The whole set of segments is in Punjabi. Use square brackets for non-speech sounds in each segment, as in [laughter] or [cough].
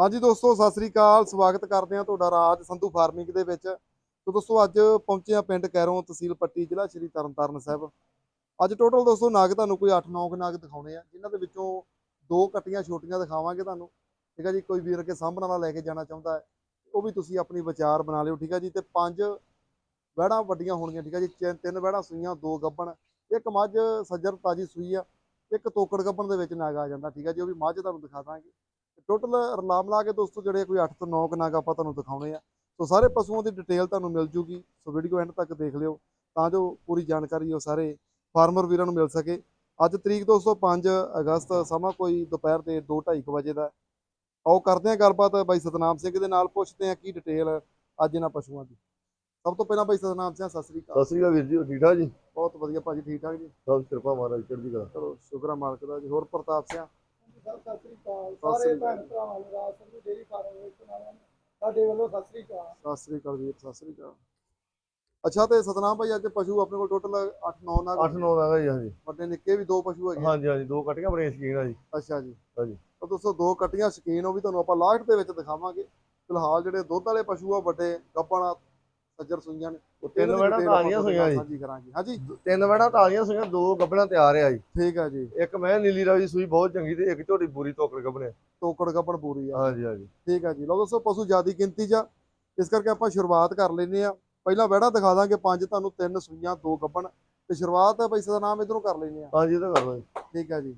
ਹਾਂਜੀ ਦੋਸਤੋ, ਸਤਿ ਸ੍ਰੀ ਅਕਾਲ। ਸਵਾਗਤ ਕਰਦੇ ਹਾਂ ਤੁਹਾਡਾ ਰਾਜ ਸੰਧੂ ਫਾਰਮਿੰਗ ਦੇ ਵਿੱਚ। ਤੋ ਦੋਸਤੋ, ਅੱਜ ਪਹੁੰਚੇ ਆ ਪਿੰਡ ਕੈਰੋਂ ਤਹਿਸੀਲ ਪੱਟੀ, ਜ਼ਿਲ੍ਹਾ ਸ਼੍ਰੀ ਤਰਨਤਾਰਨ ਸਾਹਿਬ। ਅੱਜ ਟੋਟਲ ਦੋਸਤੋ, ਨਾਗ ਤੁਹਾਨੂੰ ਕੋਈ 8-9 ਨਾਗ ਦਿਖਾਉਣੇ ਆ, ਜਿਨ੍ਹਾਂ ਦੇ ਵਿੱਚੋਂ ਦੋ ਕੱਟੀਆਂ ਛੋਟੀਆਂ ਦਿਖਾਵਾਂਗੇ ਤੁਹਾਨੂੰ। ਠੀਕ ਹੈ ਜੀ, ਕੋਈ ਵੀਰ ਕੇ ਸਾਹਮਣੇ ਨਾਲ ਲੈ ਕੇ ਜਾਣਾ ਚਾਹੁੰਦਾ ਹੈ, ਉਹ ਵੀ ਤੁਸੀਂ ਆਪਣੀ ਵਿਚਾਰ ਬਣਾ ਲਿਓ, ਠੀਕ ਆ ਜੀ। ਤੇ ਪੰਜ ਵਹਿੜਾਂ ਵੱਡੀਆਂ ਹੋਣਗੀਆਂ, ਠੀਕ ਹੈ ਜੀ। ਚਿ- ਤਿੰਨ ਵਹਿੜਾਂ ਸੂਈਆਂ, ਦੋ ਗੱਬਣ। ਇੱਕ ਮੱਝ ਸੱਜਰ ਤਾਜੀ ਸੂਈ ਆ, ਇੱਕ ਤੋਕੜ ਗੱਬਣ ਦੇ ਵਿੱਚ ਨਾਗ ਆ ਜਾਂਦਾ, ਠੀਕ ਆ ਜੀ। ਉਹ ਵੀ ਮੱਝ ਤੁਹਾਨੂੰ ਦਿਖਾ ਦਾਂਗੇ। ਟੋਟਲ ਰਲਾ ਮਿਲਾ ਕੇ ਦੋਸਤੋ ਜਿਹੜੇ ਕੋਈ 8 ਤੋਂ 9 ਨਾਗ ਆਪਾਂ ਤੁਹਾਨੂੰ ਦਿਖਾਉਣੇ ਆ। ਸੋ ਸਾਰੇ ਪਸ਼ੂਆਂ ਦੀ ਡਿਟੇਲ ਤੁਹਾਨੂੰ ਮਿਲ ਜੂਗੀ। ਸੋ ਵੀਡੀਓ ਐਂਡ ਤੱਕ ਦੇਖ ਲਿਓ ਤਾਂ ਜੋ ਪੂਰੀ ਜਾਣਕਾਰੀ ਉਹ ਸਾਰੇ ਫਾਰਮਰ ਵੀਰਾਂ ਨੂੰ ਮਿਲ ਸਕੇ। ਅੱਜ ਤਰੀਕ ਦੋਸਤੋ 5 ਅਗਸਤ ਸਮਾਂ ਕੋਈ ਦੁਪਹਿਰ ਦੇ 2:30 ਵਜੇ ਦਾ। ਆਓ ਕਰਦੇ ਹਾਂ ਗੱਲਬਾਤ ਬਾਈ ਸਤਨਾਮ ਸਿੰਘ ਦੇ ਨਾਲ ਪੁੱਛਦੇ ਹਾਂ ਕੀ ਡਿਟੇਲ ਅੱਜ ਇਹਨਾਂ ਪਸ਼ੂਆਂ ਦੀ। ਸਭ ਤੋਂ ਪਹਿਲਾਂ ਬਾਈ ਸਤਨਾਮ ਸਿੰਘ ਸਤਿ ਸ੍ਰੀ ਅਕਾਲ। ਸਤਿ ਸ੍ਰੀ ਅਕਾਲ ਵੀਰ ਜੀ ਠੀਕ ਠਾਕ ਜੀ? ਬਹੁਤ ਵਧੀਆ ਭਾਜੀ ਠੀਕ ਠਾਕ ਜੀ? ਸਭ ਕਿਰਪਾ ਮਹਾਰਾਜ ਚੜ੍ਹਦੀ ਕਲਾ। ਚਲੋ ਸ਼ੁਕਰ ਆ ਮਾਲਕ ਦਾ ਜੀ। ਹੋਰ ਪ੍ਰਤਾਪ ਸਿੰਘ? ਸਤਿ ਸ੍ਰੀ ਅਕਾਲ। ਸਤਿ ਸਾਰੇ ਸ੍ਰੀ ਭੈਣ ਅਕਾਲ। ਭਰਾਵਾਂ ਨੂੰ ਰਾਜ ਸੰਧੂ ਡੇਰੀ ਫਾਰਮ ਵਿੱਚ ਸੁਣਾਵਾਂ ਸਾਡੇ ਵੱਲੋਂ ਸਤਿ ਸ੍ਰੀ ਅਕਾਲ। ਸਤਿ ਸ੍ਰੀ ਅਕਾਲ ਵੀਰ ਸਤਿ ਸ੍ਰੀ ਅਕਾਲ। ਅੱਛਾ ਤੇ ਸਤਨਾਮ ਭਾਈ ਅੱਜ ਪਸ਼ੂ ਆਪਣੇ ਕੋਲ ਟੋਟਲ 8-9 ਨਾਲ 8 9 ਦਾ ਜੀ ਹਾਂਜੀ। ਵੱਡੇ ਨਿੱਕੇ ਵੀ ਦੋ ਪਸ਼ੂ ਹੈਗੇ। ਹਾਂਜੀ ਹਾਂਜੀ ਦੋ ਕਟੀਆਂ ਬੜੀਆਂ ਸ਼ਕੀਨ ਆ ਜੀ। ਅੱਛਾ ਜੀ। ਹਾਂਜੀ। ਤਾਂ ਦੋਸਤੋ ਦੋ ਕੱਟੀਆਂ ਸ਼ਕੀਨ ਉਹ ਵੀ ਤੁਹਾਨੂੰ ਆਪਾਂ ਲਾਸਟ ਦੇ ਵਿੱਚ ਦਿਖਾਵਾਂਗੇ। ਫਿਲਹਾਲ ਜਿਹੜੇ ਦੁੱਧ ਵਾਲੇ ਪਸ਼ੂ ਆ ਵੱਡੇ ਗੱਪਾਂ ਸੱਜਰ ਸੂਈਆਂ ਨੇ। ਉਹ ਤਿੰਨ ਦੀ ਵੜਾ ਤਾਜ਼ੀਆਂ ਸੂਈਆਂ ਜੀ ਕਰਾਂਗੇ। ਹਾਂਜੀ। ਤਿੰਨ ਵੜਾ ਤਾਜ਼ੀਆਂ ਸੂਈਆਂ ਦੋ ਗੱਬਣਾ ਤਿਆਰ ਆ ਜੀ। ਠੀਕ ਆ ਜੀ। ਇੱਕ ਮੈਂ ਨੀਲੀ ਰਾਵੀ ਸੂਈ ਬਹੁਤ ਚੰਗੀ ਤੇ ਇੱਕ ਝੋਟੀ ਪੂਰੀ ਤੋਕੜ ਗੱਬਣੇ ਤੋਕੜ ਗੱਪਣ ਪੂਰੀ ਆ। ਹਾਂਜੀ ਹਾਂਜੀ। ਠੀਕ ਆ ਜੀ। ਲਓ ਦੋਸਤੋ ਪਸ਼ੂ ਜ਼ਿਆਦੀ ਗਿਣਤੀ 'ਚ ਆ। ਇਸ ਕਰਕੇ ਆਪਾਂ ਸ਼ੁਰੂਆਤ ਕਰ ਲੈਨੇ ਆ। ਪਹਿਲਾਂ ਵੜਾ ਦਿਖਾ ਦਾਂਗੇ ਪੰਜ ਤੁਹਾਨੂੰ ਤਿੰਨ ਸੂਈਆਂ ਦੋ ਗੱਪਣ ਤੇ ਸ਼ੁਰੂਆਤ ਬਾਈ ਸਦਾ ਨਾਮ ਇਧਰੋਂ ਕਰ ਲੈਨੇ ਆ। ਹਾਂਜੀ ਇਹ ਤਾਂ ਕਰ ਲਓ ਜੀ। ਠੀਕ ਆ ਜੀ।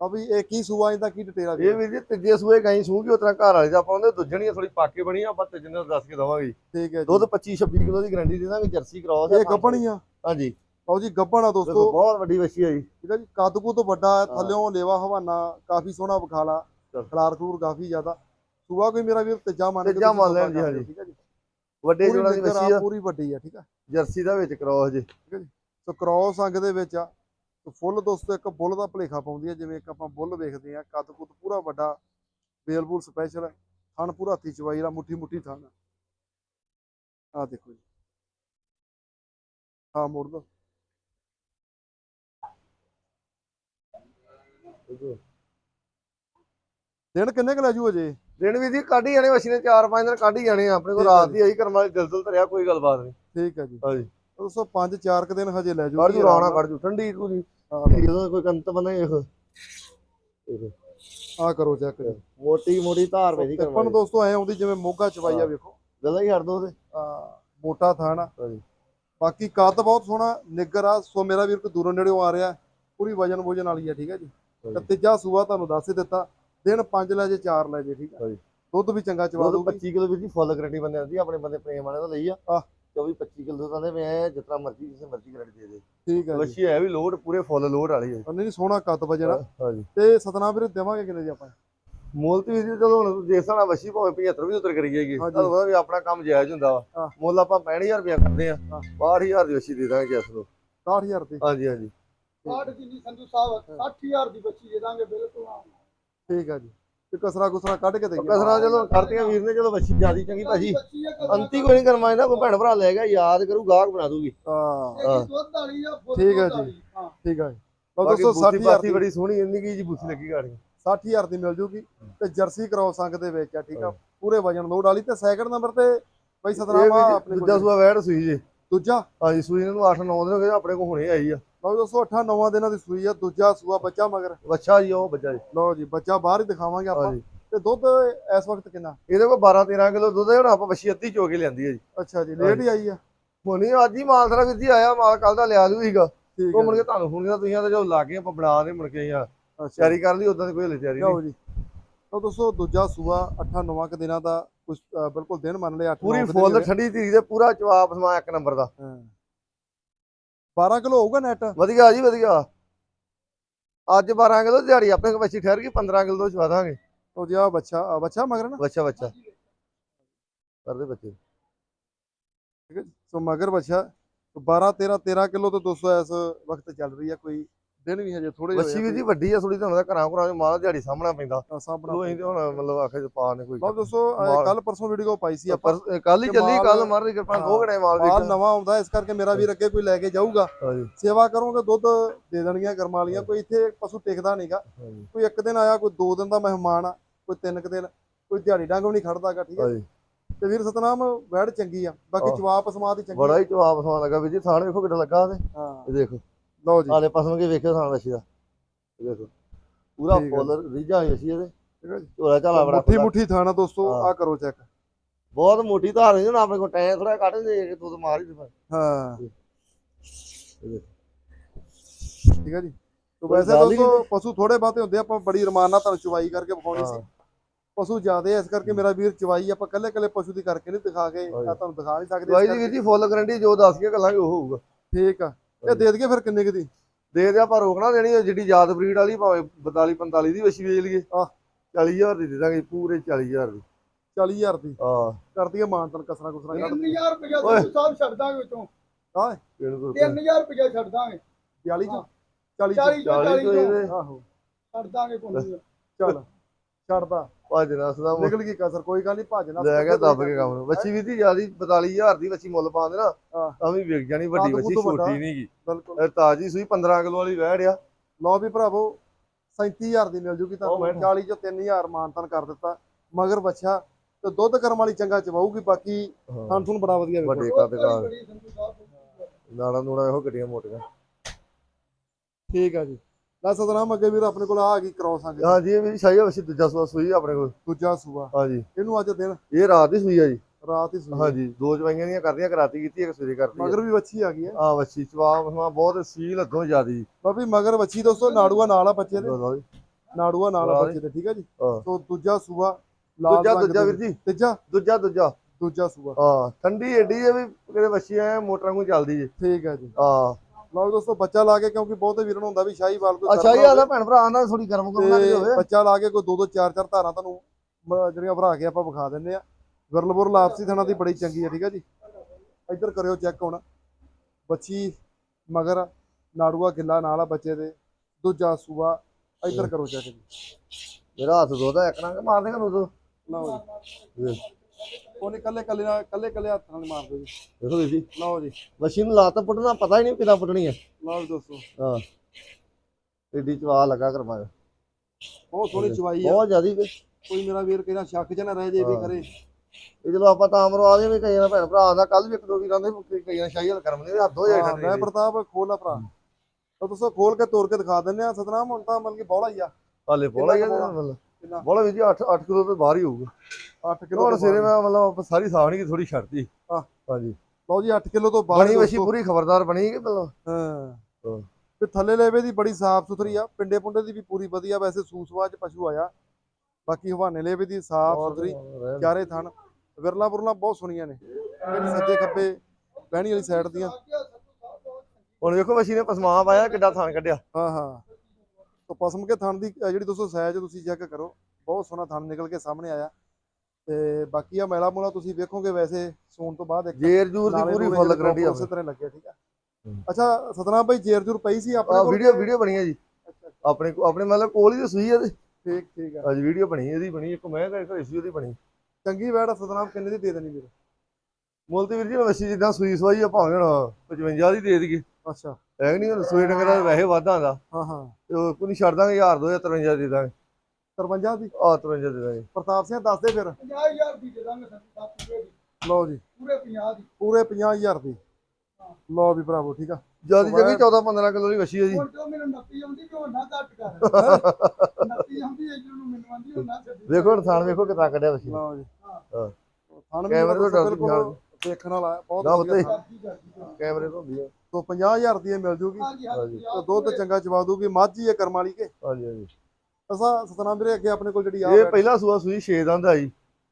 ਆ ਵੀ ਇਹ ਕੀ ਸੂਆ ਇਹਦਾ ਕੀ ਡਿਟੇਲ ਆ ਜੀ ਇਹ ਵੀਰ ਜੀ ਤੀਜੇ ਸੂਏ ਗਾਈ ਸੂਗੀ ਉਤਰਾ ਘਰ ਵਾਲੇ ਦਾ ਆਪਾਂ ਉਹਦੇ ਦੁੱਜਣੀ ਥੋੜੀ ਪਾਕੇ ਬਣੀ ਆ, ਆਪਾਂ ਤੀਜੇ ਨੂੰ ਦੱਸ ਕੇ ਦਵਾਂਗੇ ਠੀਕ ਹੈ ਜੀ। ਦੁੱਧ 25 26 ਕਿਲੋ ਦੀ ਗਾਰੰਟੀ ਦੇ ਦਾਂਗੇ ਜਰਸੀ ਕਰਾਸ ਇਹ ਗੱਪਣ ਹੀ ਆ ਹਾਂਜੀ। ਲਓ ਜੀ ਗੱਪਣ ਆ ਦੋਸਤੋ। ਬਹੁਤ ਵੱਡੀ ਵੱਛੀ ਆ ਜੀ। ਠੀਕ ਹੈ ਜੀ ਕੱਦ ਕੁੱਦ ਵੱਡਾ ਹੈ। ਹਾਂ। ਥੱਲਿਓਂ ਲੇਵਾ ਹਵਾਨਾ ਕਾਫੀ ਸੋਹਣਾ ਵਿਖਾਲਾ। ਖਲਾਰ ਖਲੂਰ ਕਾਫੀ ਜ਼ਿਆਦਾ। ਸੂਆ ਕੋਈ ਮੇਰਾ ਵੀਰ ਤੇਜਾ ਮੰਨ ਤੀਜਾ ਮੰਨ ਲੈਣ ਜੀ, ਹੋ, ਹਾਂਜੀ। ਠੀਕ ਹੈ ਜੀ। ਵੱਡੇ ਜੋੜਾਂ ਦੀ ਨਿੱਘਰ ਆ, ਆ। ਪੂਰੀ ਵੱਡੀ ਆ ਠੀਕ ਹੈ ਜਰਸੀ ਦਾ ਵਿੱਚ ਕਰਾਸ ਜੀ। ਸੋ ਕ੍ਰੋਸ ਅੰਗ ਦੇ ਵਿੱਚ ਆ। ਤੇ ਫੁੱਲ ਦੋਸਤੋ ਇੱਕ ਬੁੱਲ ਦਾ ਭਲੇਖਾ ਪਾਉਂਦੀ ਹੈ ਜਿਵੇਂ ਇੱਕ ਆਪਾਂ ਬੁੱਲ ਵੇਖਦੇ ਆ ਕੱਦ ਕੁੱਦ ਪੂਰਾ ਵੱਡਾ ਬੇਲਬੂਲ ਸਪੈਸ਼ਲ ਥਣ ਪੂਰਾ ਹੱਥੀ ਚਵਾਈ ਦਾ ਮੁੱਠੀ ਮੁੱਠੀ ਥਣ। ਆ ਦੇਖੋ ਜੀ। ਹਾਂ ਮੋੜ ਦੋ। ਦਿਨ ਕਿੰਨੇ ਕੁ ਲੈ ਜੂ ਅਜੇ? ਦਿਨ ਵੀ ਜੀ ਕੱਢ ਹੀ ਜਾਣੇ ਵਛੀ ਨੇ 4-5 ਦਿਨ ਕੱਢ ਹੀ ਜਾਣੇ ਆ। ਆਪਣੇ ਕੋਲ ਰਾਤ ਦੀ ਆਈ ਕਰਮ ਵਾਲੀ ਦਿਲਦਲ ਧਰਿਆ ਕੋਈ ਗੱਲਬਾਤ ਨਹੀਂ। ਠੀਕ ਹੈ ਜੀ। ਹਾਂਜੀ। ਦੋਸਤੋ 5-4 ਕੁ ਦਿਨ ਹਜੇ ਲੈ ਜੂ ਕੱਢ ਜੂ ਰਾਣਾ ਕੱਢ ਜੂ ਠੰਡੀ ਪੂਰੀ ਇਹਦਾ ਕੋਈ ਕੰਤ ਬਣਾ ਇਹ। ਆ ਕਰੋ ਚੈੱਕ ਮੋਟੀ ਮੋਟੀ ਧਾਰ ਵੇਦੀ ਕਰਮ ਆਪਾਂ ਦੋਸਤੋ ਐ ਆਉਂਦੀ ਜਿਵੇਂ ਮੋਗਾ ਚਵਾਈ ਆ। ਵੇਖੋ। ਗੱਲਾਂ ਹੀ ਦੋ ਤੇ ਆ ਮੋਟਾ ਥਣ ਆ। ਬਾਕੀ ਕੱਦ ਬਹੁਤ ਸੋਹਣਾ ਨਿੱਗਰ ਆ। ਸੋ ਮੇਰਾ ਵੀਰ ਕੋਈ ਦੂਰੋਂ ਨੇੜਿਓਂ ਆ ਰਿਹਾ ਪੂਰੀ ਵਜਨ ਵੋਜਨ ਵਾਲੀ ਆ ਠੀਕ ਹੈ ਜੀ। ਤੇ। ਤੀਜਾ ਸੂਆ ਤੁਹਾਨੂੰ ਦੱਸ ਹੀ ਦਿੱਤਾ ਦਿਨ 5 ਲੈ ਜੇ 4 ਲੈ ਜੇ ਠੀਕ ਆ। ਦੁੱਧ ਵੀ ਚੰਗਾ ਚਵਾ ਦੂਗੀ 25 ਕਿਲੋ ਵੀ ਜੀ ਫੁੱਲ ਗਰੰਟੀ ਬੰਦੇ ਆਂਦੀ ਆਪਣੇ ਬੰਦੇ ਪ੍ਰੇਮ ਵਾਲੇ ਤੋਂ ਲਈ ਆ। 24 25 ਕਿਲੋ ਦਾ ਮੈਂ ਜਿਤਨਾ ਮਰਜ਼ੀ ਕਿਸੇ ਮਰਜ਼ੀ ਗਰੰਟੀ ਦੇ ਦੇ। ਠੀਕ ਹੈ ਜੀ। ਹੈ ਵੀ ਲੋਡ ਪੂਰੇ ਫੁੱਲ ਲੋਡ ਵਾਲੀ ਹੈ ਨਹੀਂ ਸੋਹਣਾ ਵਜਣਾ ਹਾਂਜੀ ਤੇ ਸਤਨਾਮ ਵੀਰ ਦੇਵਾਂਗੇ ਕਿੰਨੇ ਜੀ ਆਪਾਂ? ਮੁੱਲ ਤੇ ਵੀ ਜੀ ਚਲੋ ਹੁਣ ਜਿਸ ਤਰ੍ਹਾਂ ਵਛੀ ਭਾਵੇਂ 75 ਵੀ ਉਤਰ ਕਰੀ ਜਾਏਗੀ। ਤੁਹਾਨੂੰ ਪਤਾ ਵੀ ਆਪਣਾ ਕੰਮ ਜਾਇਜ਼ ਹੁੰਦਾ ਹਾਂ। ਵਾ ਮੁੱਲ ਆਪਾਂ 65000 ਰੁਪਇਆ ਕਰਦੇ ਆ। ਹਾਂ। 62000 ਦੀ ਵਛੀ ਦੇ ਦਾਂਗੇ ਕਿਸ ਨੂੰ। 60000 ਦੀ। ਹਾਂਜੀ ਹਾਂਜੀ। 60 ਜਿੰਨੀ ਸੰਧੂ ਸਾਹਿਬ 60000 ਦੀ ਬੱਚੀ ਦੇ ਦਾਂਗੇ ਬਿਲਕੁਲ। ਠੀਕ ਆ ਜੀ। ਤੇ ਕਸਰਾ ਕੁਸਰਾ ਕੱਢ ਕੇ ਦੇਈਏ। ਕਸਰਾ ਚਲੋ ਕਰਤੀਆਂ ਵੀਰ ਨੇ ਚਲੋ ਵਛੀ ਜਿਆਦੀ ਚੰਗੀ ਭਾਜੀ। ਹੈ ਅੰਤੀ ਕੋਈ ਨਹੀਂ ਕਰਮਾ ਇਹਦਾ ਕੋਈ ਭੈਣ ਭਰਾ ਲੈ ਗਿਆ ਯਾਦ ਕਰੂ ਗਾਹਕ ਬਣਾ ਦੂਗੀ। ਹਾਂ। ਠੀਕ ਹੈ ਜੀ। ਹਾਂ ਠੀਕ ਜੀ। ਲਓ ਬਾਕੀ ਦੋਸਤੋ ਬੂਥੀ 60000 ਪਾਥੀ ਦੀ ਬੜੀ ਸੋਹਣੀ ਇੰਨੀ ਕੀ ਜੀ ਬੂਥੀ ਲੱਗੀ ਗਾੜੀ। 60000 ਦੀ ਮਿਲ ਜੂਗੀ ਤੇ ਜਰਸੀ ਕ੍ਰੋਸ ਅੰਗ ਦੇ ਵਿੱਚ ਆ ਠੀਕ ਆ? ਹਾਂ। ਪੂਰੇ ਵਜਨ ਲੋਡ ਵਾਲੀ ਤੇ ਸੈਕਿੰਡ ਨੰਬਰ ਤੇ ਬਈ ਸਤਨਾਮ ਆਪਣੇ ਦੂਜਾ ਸੂਆ ਵੈੜ ਸੂਈ ਜੇ। ਦੂਜਾ? ਹਾਂਜੀ ਸੂਈ ਨੂੰ 8 9 ਦਿਨ ਹੋ ਗਏ ਆਪਣੇ ਕੋਲ ਹੁਣੇ ਆਈ ਆ। ਲਓ ਦੋਸਤੋ 8 9 ਦਿਨਾਂ ਦੀ ਸੂਈ ਆ ਦੂਜਾ ਸੂਆ ਬੱਚਾ ਮਗਰ। ਬੱਚਾ ਜੀ ਉਹ ਬੱਚਾ ਜੀ। ਲਓ ਜੀ ਬੱਚਾ ਬਾਹਰ ਹੀ ਦਿਖਾਵਾਂਗੇ ਆਪਾਂ। ਤੇ ਦੁੱਧ ਇਸ ਵਕਤ ਕਿੰਨਾ? ਇਹਦੇ ਕੋਲ 12 13 ਕਿਲੋ ਦੁੱਧ ਹੈ ਹੁਣ ਆਪਾਂ ਵਛੀ ਅੱਧੀ ਚੋ ਕੇ ਲਿਆਂਦੀ ਹੈ ਜੀ। ਅੱਛਾ ਜੀ ਲੇਟ ਹੀ ਆਈ ਆ। ਹੁਣੀ ਅੱਜ ਹੀ ਮਾਲ ਸਾਰਾ ਜੀ ਆਇਆ ਮਾਲ ਕੱਲ ਦਾ ਲਿਆ ਸੀਗਾ। ਠੀਕ ਉਹ ਮੁੜ ਕੇ ਤੁਹਾਨੂੰ ਫੋਨ ਕੀਤਾ ਤੁਸੀਂ ਤਾਂ ਜੋ ਲਾ ਕੇ ਆਪਾਂ ਬਣਾ ਦੇ ਮੁੜ ਕੇ ਆ ਅੱਛਾ ਤਿਆਰੀ ਕਰ ਲਈ ਉਦਾਂ ਦੀ ਕੋਈ ਹਲੇ ਤਿਆਰੀ ਨਹੀਂ। ਲਓ ਜੀ। ਲਓ ਦੋਸਤੋ ਦੂਜਾ ਸੂਆ 8 9 ਕ ਦਿਨਾਂ ਦਾ ਕੁਝ ਬਿਲਕੁਲ ਦਿਨ ਮੰਨ ਲਿਆ 8 ਪੂਰੀ ਫੁੱਲ ਠੰਡੀ ਧੀਰੀ ਦੇ ਪੂਰਾ ਜਵਾਬ ਸਮਾ ਇੱਕ ਨੰਬਰ ਦਾ। 12 ਕਿਲੋ ਹੋਊਗਾ ਨੈਟ ਵਧੀਆ ਜੀ ਵਧੀਆ। ਅੱਜ 12 ਕਿਲੋ ਦਿਹਾੜੀ ਆਪਣੇ ਕੋਲ ਵਛੀ ਠਹਿਰ ਗਈ 15 ਕਿਲੋ ਚਵਾ ਦਾਂਗੇ ਉਹ ਜੀ ਆ ਬੱਚਾ ਆ ਬੱਚਾ ਮਗਰ ਨਾ? ਬੱਚਾ ਬੱਚਾ। ਕਰਦੇ ਬੱਚੇ। ਠੀਕ ਹੈ। ਸੋ ਮਗਰ ਬੱਚਾ 12 13 13 ਕਿਲੋ ਤੋਂ 200 ਇਸ ਵਕਤ ਚੱਲ ਰਹੀ ਆ ਕੋਈ ਦਿਨ ਵੀ ਹਜੇ ਥੋੜੇ ਵਛੀ ਵੀ ਜੀ ਵੱਡੀ ਆ ਥੋੜੀ ਤੁਹਾਨੂੰ ਘਰਾਂ ਘਰਾਂ ਚ ਮਾਲ ਦਿਹਾੜੀ ਸਾਹਮਣਾ ਪੈਂਦਾ। ਸਾਹਮਣਾ ਅਸੀਂ ਤੇ ਹੁਣ ਮਤਲਬ ਆਖੇ ਚ ਪਾ ਨੇ ਕੋਈ ਲਓ ਦੋਸਤੋ ਮਾਲ- ਕੱਲ ਪਰਸੋਂ ਵੀਡੀਓ ਪਾਈ ਸੀ ਆਪਾਂ। ਕੱਲ ਹੀ ਤੇ ਚੱਲੀ ਮਾਲ- ਕੱਲ ਮਾਰ ਦੀ ਕਿਰਪਾ ਦੋ ਘੜੇ ਮਾਲ ਮਾਲ ਵੇਚ ਨਵਾਂ ਆਉਂਦਾ ਇਸ ਕਰਕੇ ਮੇਰਾ ਵੀਰ ਅੱਗੇ ਕੋਈ ਲੈ ਕੇ ਜਾਊਗਾ। ਸੇਵਾ ਕਰੋਗੇ ਦੁੱਧ ਦੇ ਦੇਣਗੀਆਂ ਕਰਮਾਂ ਵਾਲੀਆਂ ਕੋਈ ਇੱਥੇ ਪਸ਼ੂ ਟਿਕਦਾ ਨਹੀਂਗਾ। ਕੋਈ ਇੱਕ ਦਿਨ ਆਇਆ ਕੋਈ ਦੋ ਦਿਨ ਦਾ ਮਹਿਮਾਨ ਆ ਕੋਈ ਤਿੰਨ ਕੁ ਦਿਨ ਕੋਈ ਦਿਹਾੜੀ ਡੰਗ ਵੀ ਨਹੀਂ ਖੜਦਾਗਾ ਠੀਕ ਹੈ? ਤੇ ਵੀਰ ਸਤਨਾਮ ਵੈੜ ਚੰਗੀ ਆ। ਬਾਕੀ। ਜਵਾਬ ਪਸਮਾ ਦੀ ਚੰਗੀ ਬੜਾ ਹੀ ਜਵਾਬ ਸਮਾਨ ਲੱਗਾ ਵੀਰ ਜੀ ਥਾਣ ਵੇਖੋ ਕਿੱਡਾ ਲੱਗਾ ਹਾਂ। ਇਹ ਦੇਖੋ। ਲਓ ਜੀ ਆਲੇ ਪਾਸੋਂ ਕੇ ਵੇਖਿਓ ਥਾਣ ਵਛੀ ਦਾ ਦੇਖੋ ਪੂਰਾ ਠੀਕ ਰੀਝਾਂ ਹੋਈ ਸੀ ਇਹਦੇ ਠੀਕ ਹੈ ਜੀ। ਝੋਲਾ ਝਾਲਾ ਬੜਾ ਮੁੱਠੀ। ਮੁੱਠੀ ਥਾਣਾ ਦੋਸਤੋ ਹਾਂ। ਆ ਕਰੋ ਚੈੱਕ ਬਹੁਤ ਮੋਟੀ ਧਾਰ ਨਹੀਂ ਨਾ ਆਪਣੇ ਕੋਲ ਟਾਇਰ ਥੋੜਾ ਕੱਢ ਦੇ ਕੇ ਤੂੰ ਮਾਰ ਹੀ ਦੇ ਹਾਂ। ਠੀਕ ਹੈ ਜੀ ਤੋ ਕੋਈ ਵੈਸੇ ਗੱਲ ਹੀ ਦੋਸਤੋ ਪਸ਼ੂ ਥੋੜੇ ਬਾਤੇ ਹੁੰਦੇ ਆ, ਆਪਾਂ ਬੜੀ ਰਮਾਨ ਨਾਲ ਤੁਹਾਨੂੰ ਚਵਾਈ ਕਰਕੇ ਵਿਖਾਉਣੀ ਸੀ ਹਾਂ। ਪਸ਼ੂ ਜ਼ਿਆਦੇ ਆ, ਇਸ ਕਰਕੇ ਮੇਰਾ ਵੀਰ ਚਵਾਈ ਆਪਾਂ ਕੱਲੇ ਕੱਲੇ ਪਸ਼ੂ ਦੀ ਕਰਕੇ ਨਹੀਂ ਦਿਖਾ ਕੇ ਹਾਂਜੀ। ਤੁਹਾਨੂੰ ਦਿਖਾ ਨਹੀਂ ਸਕਦੇ ਦਵਾਈ ਇਸ ਦੀ ਵੀਰ। ਜੀ ਫੁੱਲ ਗਰੰਟੀ ਜੋ ਦੱਸ ਕੇ ਗੱਲਾਂ ਉਹ ਹੋਊਗਾ ਠੀਕ ਆ ਇਹ ਦੇ ਦਈਏ ਫਿਰ ਕਿੰਨੇ ਕੁ ਦੀ? ਦੇ ਆਪਾਂ ਰੋਕਣਾ ਦੇਣੀ ਆ, ਜਿਹੜੀ ਯਾਦ ਬਰੀਡ ਵਾਲੀ ਭਾਵੇਂ 42 45 ਦੀ ਵਛੀ ਵੇਚ ਲਈਏ। ਆਹ। 40000 ਦੀ ਦੇ ਦਾਂਗੇ ਪੂਰੇ 40000 ਦੀ। 40000 ਦੀ? ਹਾਂ। ਕਰ ਦਈਏ ਮਾਨਤਨ ਕਸਰਾ ਕੁਸਰਾ ਕੱਢ 3000 ਰੁਪਇਆ ਓਏ। ਸੰਧੂ ਸਾਹਿਬ ਛੱਡ ਦਾਂਗੇ ਵਿੱਚੋਂ। ਹਾਂ ਇਹਨੂੰ 3000 ਰੁਪਇਆ ਛੱਡ ਦਾਂਗੇ। 42 ਚੋਂ? 40 40 ਚੋਂ ਚੋਂ। 40 40 ਤੋਂ ਚੋਂ। ਇਹਦੇ। ਆਹੋ। ਛੱਡ ਦਾਂਗੇ ਕੋਈ ਨਹੀਂ ਚੱਲ। ਛੱਡਦਾ। ਭੱਜਣਾ ਸਦਾ ਨਿਕਲ ਗਈ ਕਸਰ ਕੋਈ ਗੱਲ ਨਹੀਂ ਭੱਜਣਾ ਲੈ ਗਿਆ ਦੱਬ ਕੇ ਕੰਮ ਨੂੰ। ਵੱਛੀ ਵੀ ਦੀ ਜਿਆਦੀ 42000 ਦੀ ਵੱਛੀ ਮੁੱਲ ਪਾਉਂਦੇ ਨਾ। ਤਾਂ ਵੀ ਵਿਕ ਜਾਣੀ ਵੱਡੀ ਵੱਛੀ। ਛੋਟੀ ਨਹੀਂਗੀ ਬਿਲਕੁਲ। ਤਾਜੀ ਸੂਈ 15 ਕਿਲੋ ਵਾਲੀ ਵਹਿੜ ਆ। ਲਓ ਵੀ ਭਰਾਵੋ 37000 ਦੀ ਮਿਲ ਜੂਗੀ ਤੁਹਾਨੂੰ। ਮੈਂ- 40 ਚੋਂ 3000 ਮਾਨਤਨ ਕਰ ਦਿੱਤਾ। ਮਗਰ ਬੱਚਾ ਤੇ ਦੁੱਧ ਕਰਮ ਵਾਲੀ ਚੰਗਾ ਚਵਾਊਗੀ ਬਾਕੀ ਥਣ ਥੁਣ ਬੜਾ ਵਧੀਆ ਵੇਖੋ ਵੱਡੇ ਕੱਦ ਦਾ ਬੜੀ ਸੰਧੂ ਸਾਹਿਬ ਨਾੜਾ ਨੂੜਾ ਇਹੋ ਗੱਡੀਆਂ ਮੋਟੀਆਂ। ਠੀਕ ਆ ਜੀ। ਲੈ ਸਤਨਾਮ ਅੱਗੇ ਵੀਰ ਆਪਣੇ ਕੋਲ ਆ ਗਈ ਕ੍ਰੋਸ ਆ ਗਈ। ਹਾਂਜੀ ਇਹ ਵੀ ਸ਼ਾਹੀ ਵੱਛੀ ਦੂਜਾ ਸੂਆ ਸੂਈ ਆ ਆਪਣੇ ਕੋਲ। ਦੂਜਾ ਸੂਆ। ਹਾਂਜੀ ਇਹਨੂੰ ਅੱਜ ਦਿਨ ਇਹ ਰਾਤ ਦੀ ਸੂਈ ਆ ਜੀ। ਰਾਤ ਹੀ ਸੂਈ ਹਾਂਜੀ ਦੋ ਜਵਾਈਆਂ ਦੀਆਂ ਕਰਦੀਆਂ ਕਰਾਤੀ ਕੀਤੀ ਇੱਕ ਸਵੇਰੇ ਕਰਤੀ ਮਗਰ ਵੀ ਵੱਛੀ ਆ ਗਈ ਹੈ। ਆ ਵੱਛੀ ਚਵਾ ਮਸਮਾ ਬਹੁਤ ਸੀਲ ਅੱਗੋਂ ਜਿਆਦੀ ਬਾਬੀ ਮਗਰ ਵੱਛੀ ਦੋਸਤੋ ਨਾੜੂਆ ਨਾਲ ਆ ਬੱਚੇ ਦੇ। ਨਾੜੂਆ ਨਾਲ ਆ ਹਾਂ ਬੱਚੇ ਦੇ ਠੀਕ ਆ ਜੀ? ਹਾਂ। ਸੋ ਦੂਜਾ ਸੂਆ ਦੂਜਾ ਦੂਜਾ ਵੀਰ ਜੀ। ਤੀਜਾ? ਦੂਜਾ ਦੂਜਾ। ਦੂਜਾ ਸੂਆ। ਹਾਂ ਠੰਡੀ ਏਡੀ ਹੈ ਵੀ ਕਿਤੇ ਵੱਛੀ ਐ ਮੋਟਰਾਂ ਨੂੰ ਚੱਲਦੀ ਜੇ। ਠੀਕ ਆ ਜੀ। ਹਾਂ। ਲਓ ਦੋਸਤੋ ਬੱਚਾ ਲਾ ਕੇ ਕਿਉਂਕਿ ਬਹੁਤੇ ਵੀਰਾਂ ਨੂੰ ਹੁੰਦਾ ਵੀ ਸ਼ਾਹੀਵਾਲ ਕੋਈ ਅੱਛਾ ਇਹ ਆਦਾ ਭੈਣ ਭਰਾ ਆਂਦਾ ਥੋੜੀ ਗਰਮ ਗਰਮ ਤੇ ਹੋਵੇ। ਬੱਚਾ ਲਾ ਕੇ ਕੋਈ ਦੋ ਦੋ ਚਾਰ ਚਾਰ ਧਾਰਾਂ ਤੁਹਾਨੂੰ ਜਿਹੜੀਆਂ ਭਰਾ ਕੇ ਆਪਾਂ ਵਿਖਾ ਦਿੰਦੇ ਆ। ਗੁਰਲਪੁਰ ਲਾਪਸੀ ਥਾਣਾ ਦੀ ਬੜੀ ਚੰਗੀ ਹੈ ਠੀਕ ਆ ਜੀ? ਇੱਧਰ ਕਰਿਓ ਚੈੱਕ ਹੁਣ। ਬੱਚੀ ਮਗਰ ਨਾੜੂਆ ਗਿੱਲਾ ਨਾਲ ਆ ਬੱਚੇ ਦੇ। ਦੂਜਾ ਸੂਆ ਇੱਧਰ ਕਰੋ ਚੈੱਕ ਜੀ। ਮੇਰਾ ਹੱਥ ਦੋਦਾ ਇੱਕ ਰੰਗ ਮਾਰ ਦੇਗਾ ਤੂੰ। ਲਓ ਜੀ। ਉਹਨੇ ਕੱਲੇ ਕੱਲੇ ਨਾਲ ਕੱਲੇ ਕੱਲੇ ਹੱਥ ਨਾਲ ਮਾਰ ਦਿਓ ਜੀ ਦੇਖੋ ਵੀਰ ਜੀ ਲਓ ਜੀ। ਮਸ਼ੀਨ ਨੂੰ ਲਾਤਾ ਪੁੱਟਣਾ ਪਤਾ ਹੀ ਨਹੀਂ ਕਿਦਾਂ ਪੁੱਟਣੀ ਹੈ। ਲਓ ਜੀ ਦੋਸਤੋ। ਹਾਂ। ਏਡੀ ਚਵਾ ਲੱਗਾ ਕਰਮਾ। ਬਹੁਤ ਸੋਹਣੀ ਚਵਾਈ ਆ। ਬਹੁਤ ਜ਼ਿਆਦੀ ਵੇ। ਕੋਈ ਮੇਰਾ ਵੀਰ ਕਹਿੰਦਾ ਸ਼ੱਕ ਚ ਨਾ ਰਹਿ ਜੇ ਵੀ। ਕਰੇ। ਇਹ ਜਦੋਂ ਆਪਾਂ ਤਾਂ ਅਮਰਵਾ ਦੇ ਵੀ ਕਈਆਂ ਦਾ ਭੈਣ ਭਰਾ ਦਾ ਕੱਲ ਵੀ ਇੱਕ ਦੋ ਵੀਰਾਂ ਦੇ ਮੁੱਕੇ ਕਈਆਂ ਸ਼ਾਹੀ ਹਲ ਕਰਮ ਦੇ ਹੱਥ ਹੋ ਜਾਏ ਹਾਂ, ਠੰਡੇ ਮੈਂ ਪ੍ਰਤਾਪ ਖੋਲ ਆ ਭਰਾ। ਤਾਂ ਦੋਸਤੋ ਖੋਲ ਕੇ ਤੋੜ ਕੇ ਦਿਖਾ ਦਿੰਦੇ ਆ ਸਤਨਾਮ ਹੁਣ ਤਾਂ ਮਤਲਬ ਕਿ ਬੌਲਾ ਹੀ ਆ। ਹਾਲੇ ਬੋਲਾ ਹੀ ਕੁ ਮਤਲਬ। ਕਿੰਨਾ? ਬੋਲਾ ਵੀ ਜੀ 8 8 ਕਿਲੋ ਤੋਂ ਬਾਹਰ ਹੀ ਹੋਊਗਾ। 8 ਕਿਲੋ ਹੁਣ ਸਿਰੇ ਮੈਂ ਮਤਲਬ ਸਾਰੀ ਸਾਵਣੀ ਕੀ ਥੋੜੀ ਛੱਡਤੀ। ਹਾਂ। ਹਾਂਜੀ। ਲਓ ਜੀ 8 ਕਿਲੋ ਤੋਂ ਬਾਹਰ ਬਣੀ ਵਸ਼ੀ। ਪੂਰੀ ਖਬਰਦਾਰ ਬਣੀ ਕਿ ਮਤਲਬ? ਹਾਂ। ਤੇ ਥੱਲੇ ਲੈਵੇ ਦੀ ਬੜੀ ਸਾਫ਼ ਸੁਥਰੀ ਆ ਪਿੰਡੇ ਪੁੰਡੇ ਦੀ ਵੀ ਪੂਰੀ ਵਧੀਆ ਵੈਸੇ ਸੂਸਵਾ ਚ ਪਸ਼ੂ ਆਇਆ। ਬਾਕੀ ਹਵਾਨੇ ਲੈਵੇ ਦੀ ਸਾਫ਼ ਸੁਥਰੀ ਚਾਰੇ ਥਣ। ਵਿਰਲਾ ਬੁਰਲਾ ਬਹੁਤ ਸੋਹਣੀਆਂ ਨੇ। ਸੱਜੇ ਖੱਬੇ ਬਹਿਣੀ ਵਾਲੀ ਸਾਈਡ ਦੀਆਂ। ਹੁਣ ਵੇਖੋ ਵਸ਼ੀ ਨੇ ਪਸਮਾ ਪਾਇਆ ਕਿੱਡਾ ਥਾਨ ਕੱਢਿਆ। ਹਾਂ ਹਾਂ। ਤੋਂ ਪਸਮ ਕੇ ਥਣ ਦੀ ਜਿਹੜੀ ਦੋਸਤੋ ਸਾਈਜ਼ ਤੁਸੀਂ ਚੈੱਕ ਕਰੋ ਬਹੁਤ ਸੋਹਣਾ ਥਣ ਨਿਕਲ ਕੇ ਸਾਹਮਣੇ ਆਇਆ। ਤੇ ਬਾਕੀ ਆ ਮੈਲਾ ਮੂਲਾ ਤੁਸੀਂ ਵੇਖੋਗੇ ਵੈਸੇ ਸੂਣ ਤੋਂ ਬਾਅਦ ਇੱਕ ਜੇਰ ਜੂਰ ਦੀ ਪੂਰੀ ਫੁੱਲ ਗਰੰਟੀ ਆ ਉਸੇ ਤਰ੍ਹਾਂ ਲੱਗਿਆ ਠੀਕ ਆ। ਅੱਛਾ ਸਤਨਾਮ ਭਾਈ ਜੇਰ ਜੂਰ ਪਈ ਸੀ ਆਪਣੇ ਆ ਕੋਲ? ਵੀਡੀਓ ਵੀਡੀਓ ਬਣੀ ਹੈ ਜੀ। ਆਪਣੇ ਆਪਣੇ ਮਤਲਬ ਕੋਲ ਹੀ ਸੂਈ ਹੈ ਤੇ। ਠੀਕ ਠੀਕ ਆ। ਅੱਜ ਵੀਡੀਓ ਬਣੀ ਇਹਦੀ ਬਣੀ ਇੱਕ ਮੈਂ ਤਾਂ ਘਰੇ ਸੀ ਉਹਦੀ ਬਣੀ। ਚੰਗੀ ਆ ਸਤਨਾਮ ਕਿੰਨੇ ਦੀ ਦੇ ਦੇਣੀ ਵੀਰ? ਮੁੱਲ ਤੇ ਵੀਰ ਜੀ ਵਸੀ ਜਿੱਦਾਂ ਸੂਈ ਸਵਾਈ ਆ ਭਾਵੇਂ ਹੁਣ 55 ਦੀ ਦੇ ਦਈਏ। ਅੱਛਾ। ਹੈ ਕਿ ਨਹੀਂ ਹੁਣ ਸੂਈ ਡੰਗਰ ਦਾ ਵੈਸੇ ਵਾਧਾ ਦਾ ਹਾਂ ਹਾਂ। ਤੇ ਉਹ ਕੋਈ ਨਹੀਂ ਛੱਡ ਦਾਂਗੇ 1000 ਦੋ 53 ਦੇ ਦਾਂਗੇ। 53 ਦੀ? ਆ 53 ਦੇ ਦਾਂਗੇ। ਪ੍ਰਤਾਪ ਸਿੰਘ ਦੱਸ ਦੇ ਫਿਰ। 50000 ਦੀ ਦੇ ਦਾਂਗੇ ਸੰਧੂ ਸਾਹਿਬ ਪੂਰੇ ਦੀ। ਲਓ ਜੀ। ਪੂਰੇ 50 ਦੀ। ਪੂਰੇ 50000 ਦੀ। ਲਓ ਵੀ ਭਰਾਵੋ ਠੀਕ ਆ। ਜਿਆਦੀ ਜਗੀ 14 15 ਕਿਲੋ ਦੀ ਵਸੀ ਹੈ ਜੀ। ਹੁਣ ਤੋਂ ਮੈਨੂੰ 29 ਆਉਂਦੀ ਕਿ ਨਾ ਘੱਟ ਕਰ [laughs] 29 ਆਉਂਦੀ ਹੈ ਜਿਹਨੂੰ ਮੈਨੂੰ ਆਉਂਦੀ ਉਹ ਨਾ ਛੱਡੀ। ਵੇਖੋ ਹੁਣ ਥਾਣ ਵੇਖੋ ਕਿੱਦਾਂ ਕੱਢਿਆ ਵਸੀ ਲਓ ਜੀ। ਹਾਂ। ਥਣ ਕੈਮਰੇ ਤੋਂ ਬਿਲਕੁਲ। ਦੇਖਣ ਵਾਲਾ ਬਹੁਤ ਕੈਮਰੇ ਹੈ ਤੋਂ 50000 ਦੀ ਇਹ ਮਿਲ ਜੂਗੀ। ਹਾਂਜੀ ਹਾਂਜੀ ਤੇ ਦੁੱਧ ਚੰਗਾ ਚਵਾ ਦੂਗੀ ਮੱਝ ਹੀ ਕਰਮ ਵਾਲੀ ਕੇ। ਹਾਂਜੀ ਹਾਂਜੀ। ਅਸਾਂ ਸਤਨਾਮ ਵੀਰੇ ਅੱਗੇ ਆਪਣੇ ਕੋਲ ਜਿਹੜੀ ਆ ਇਹ ਪਹਿਲਾ ਸੂਆ ਸੂਈ 6 ਦੰਦ ਆਈ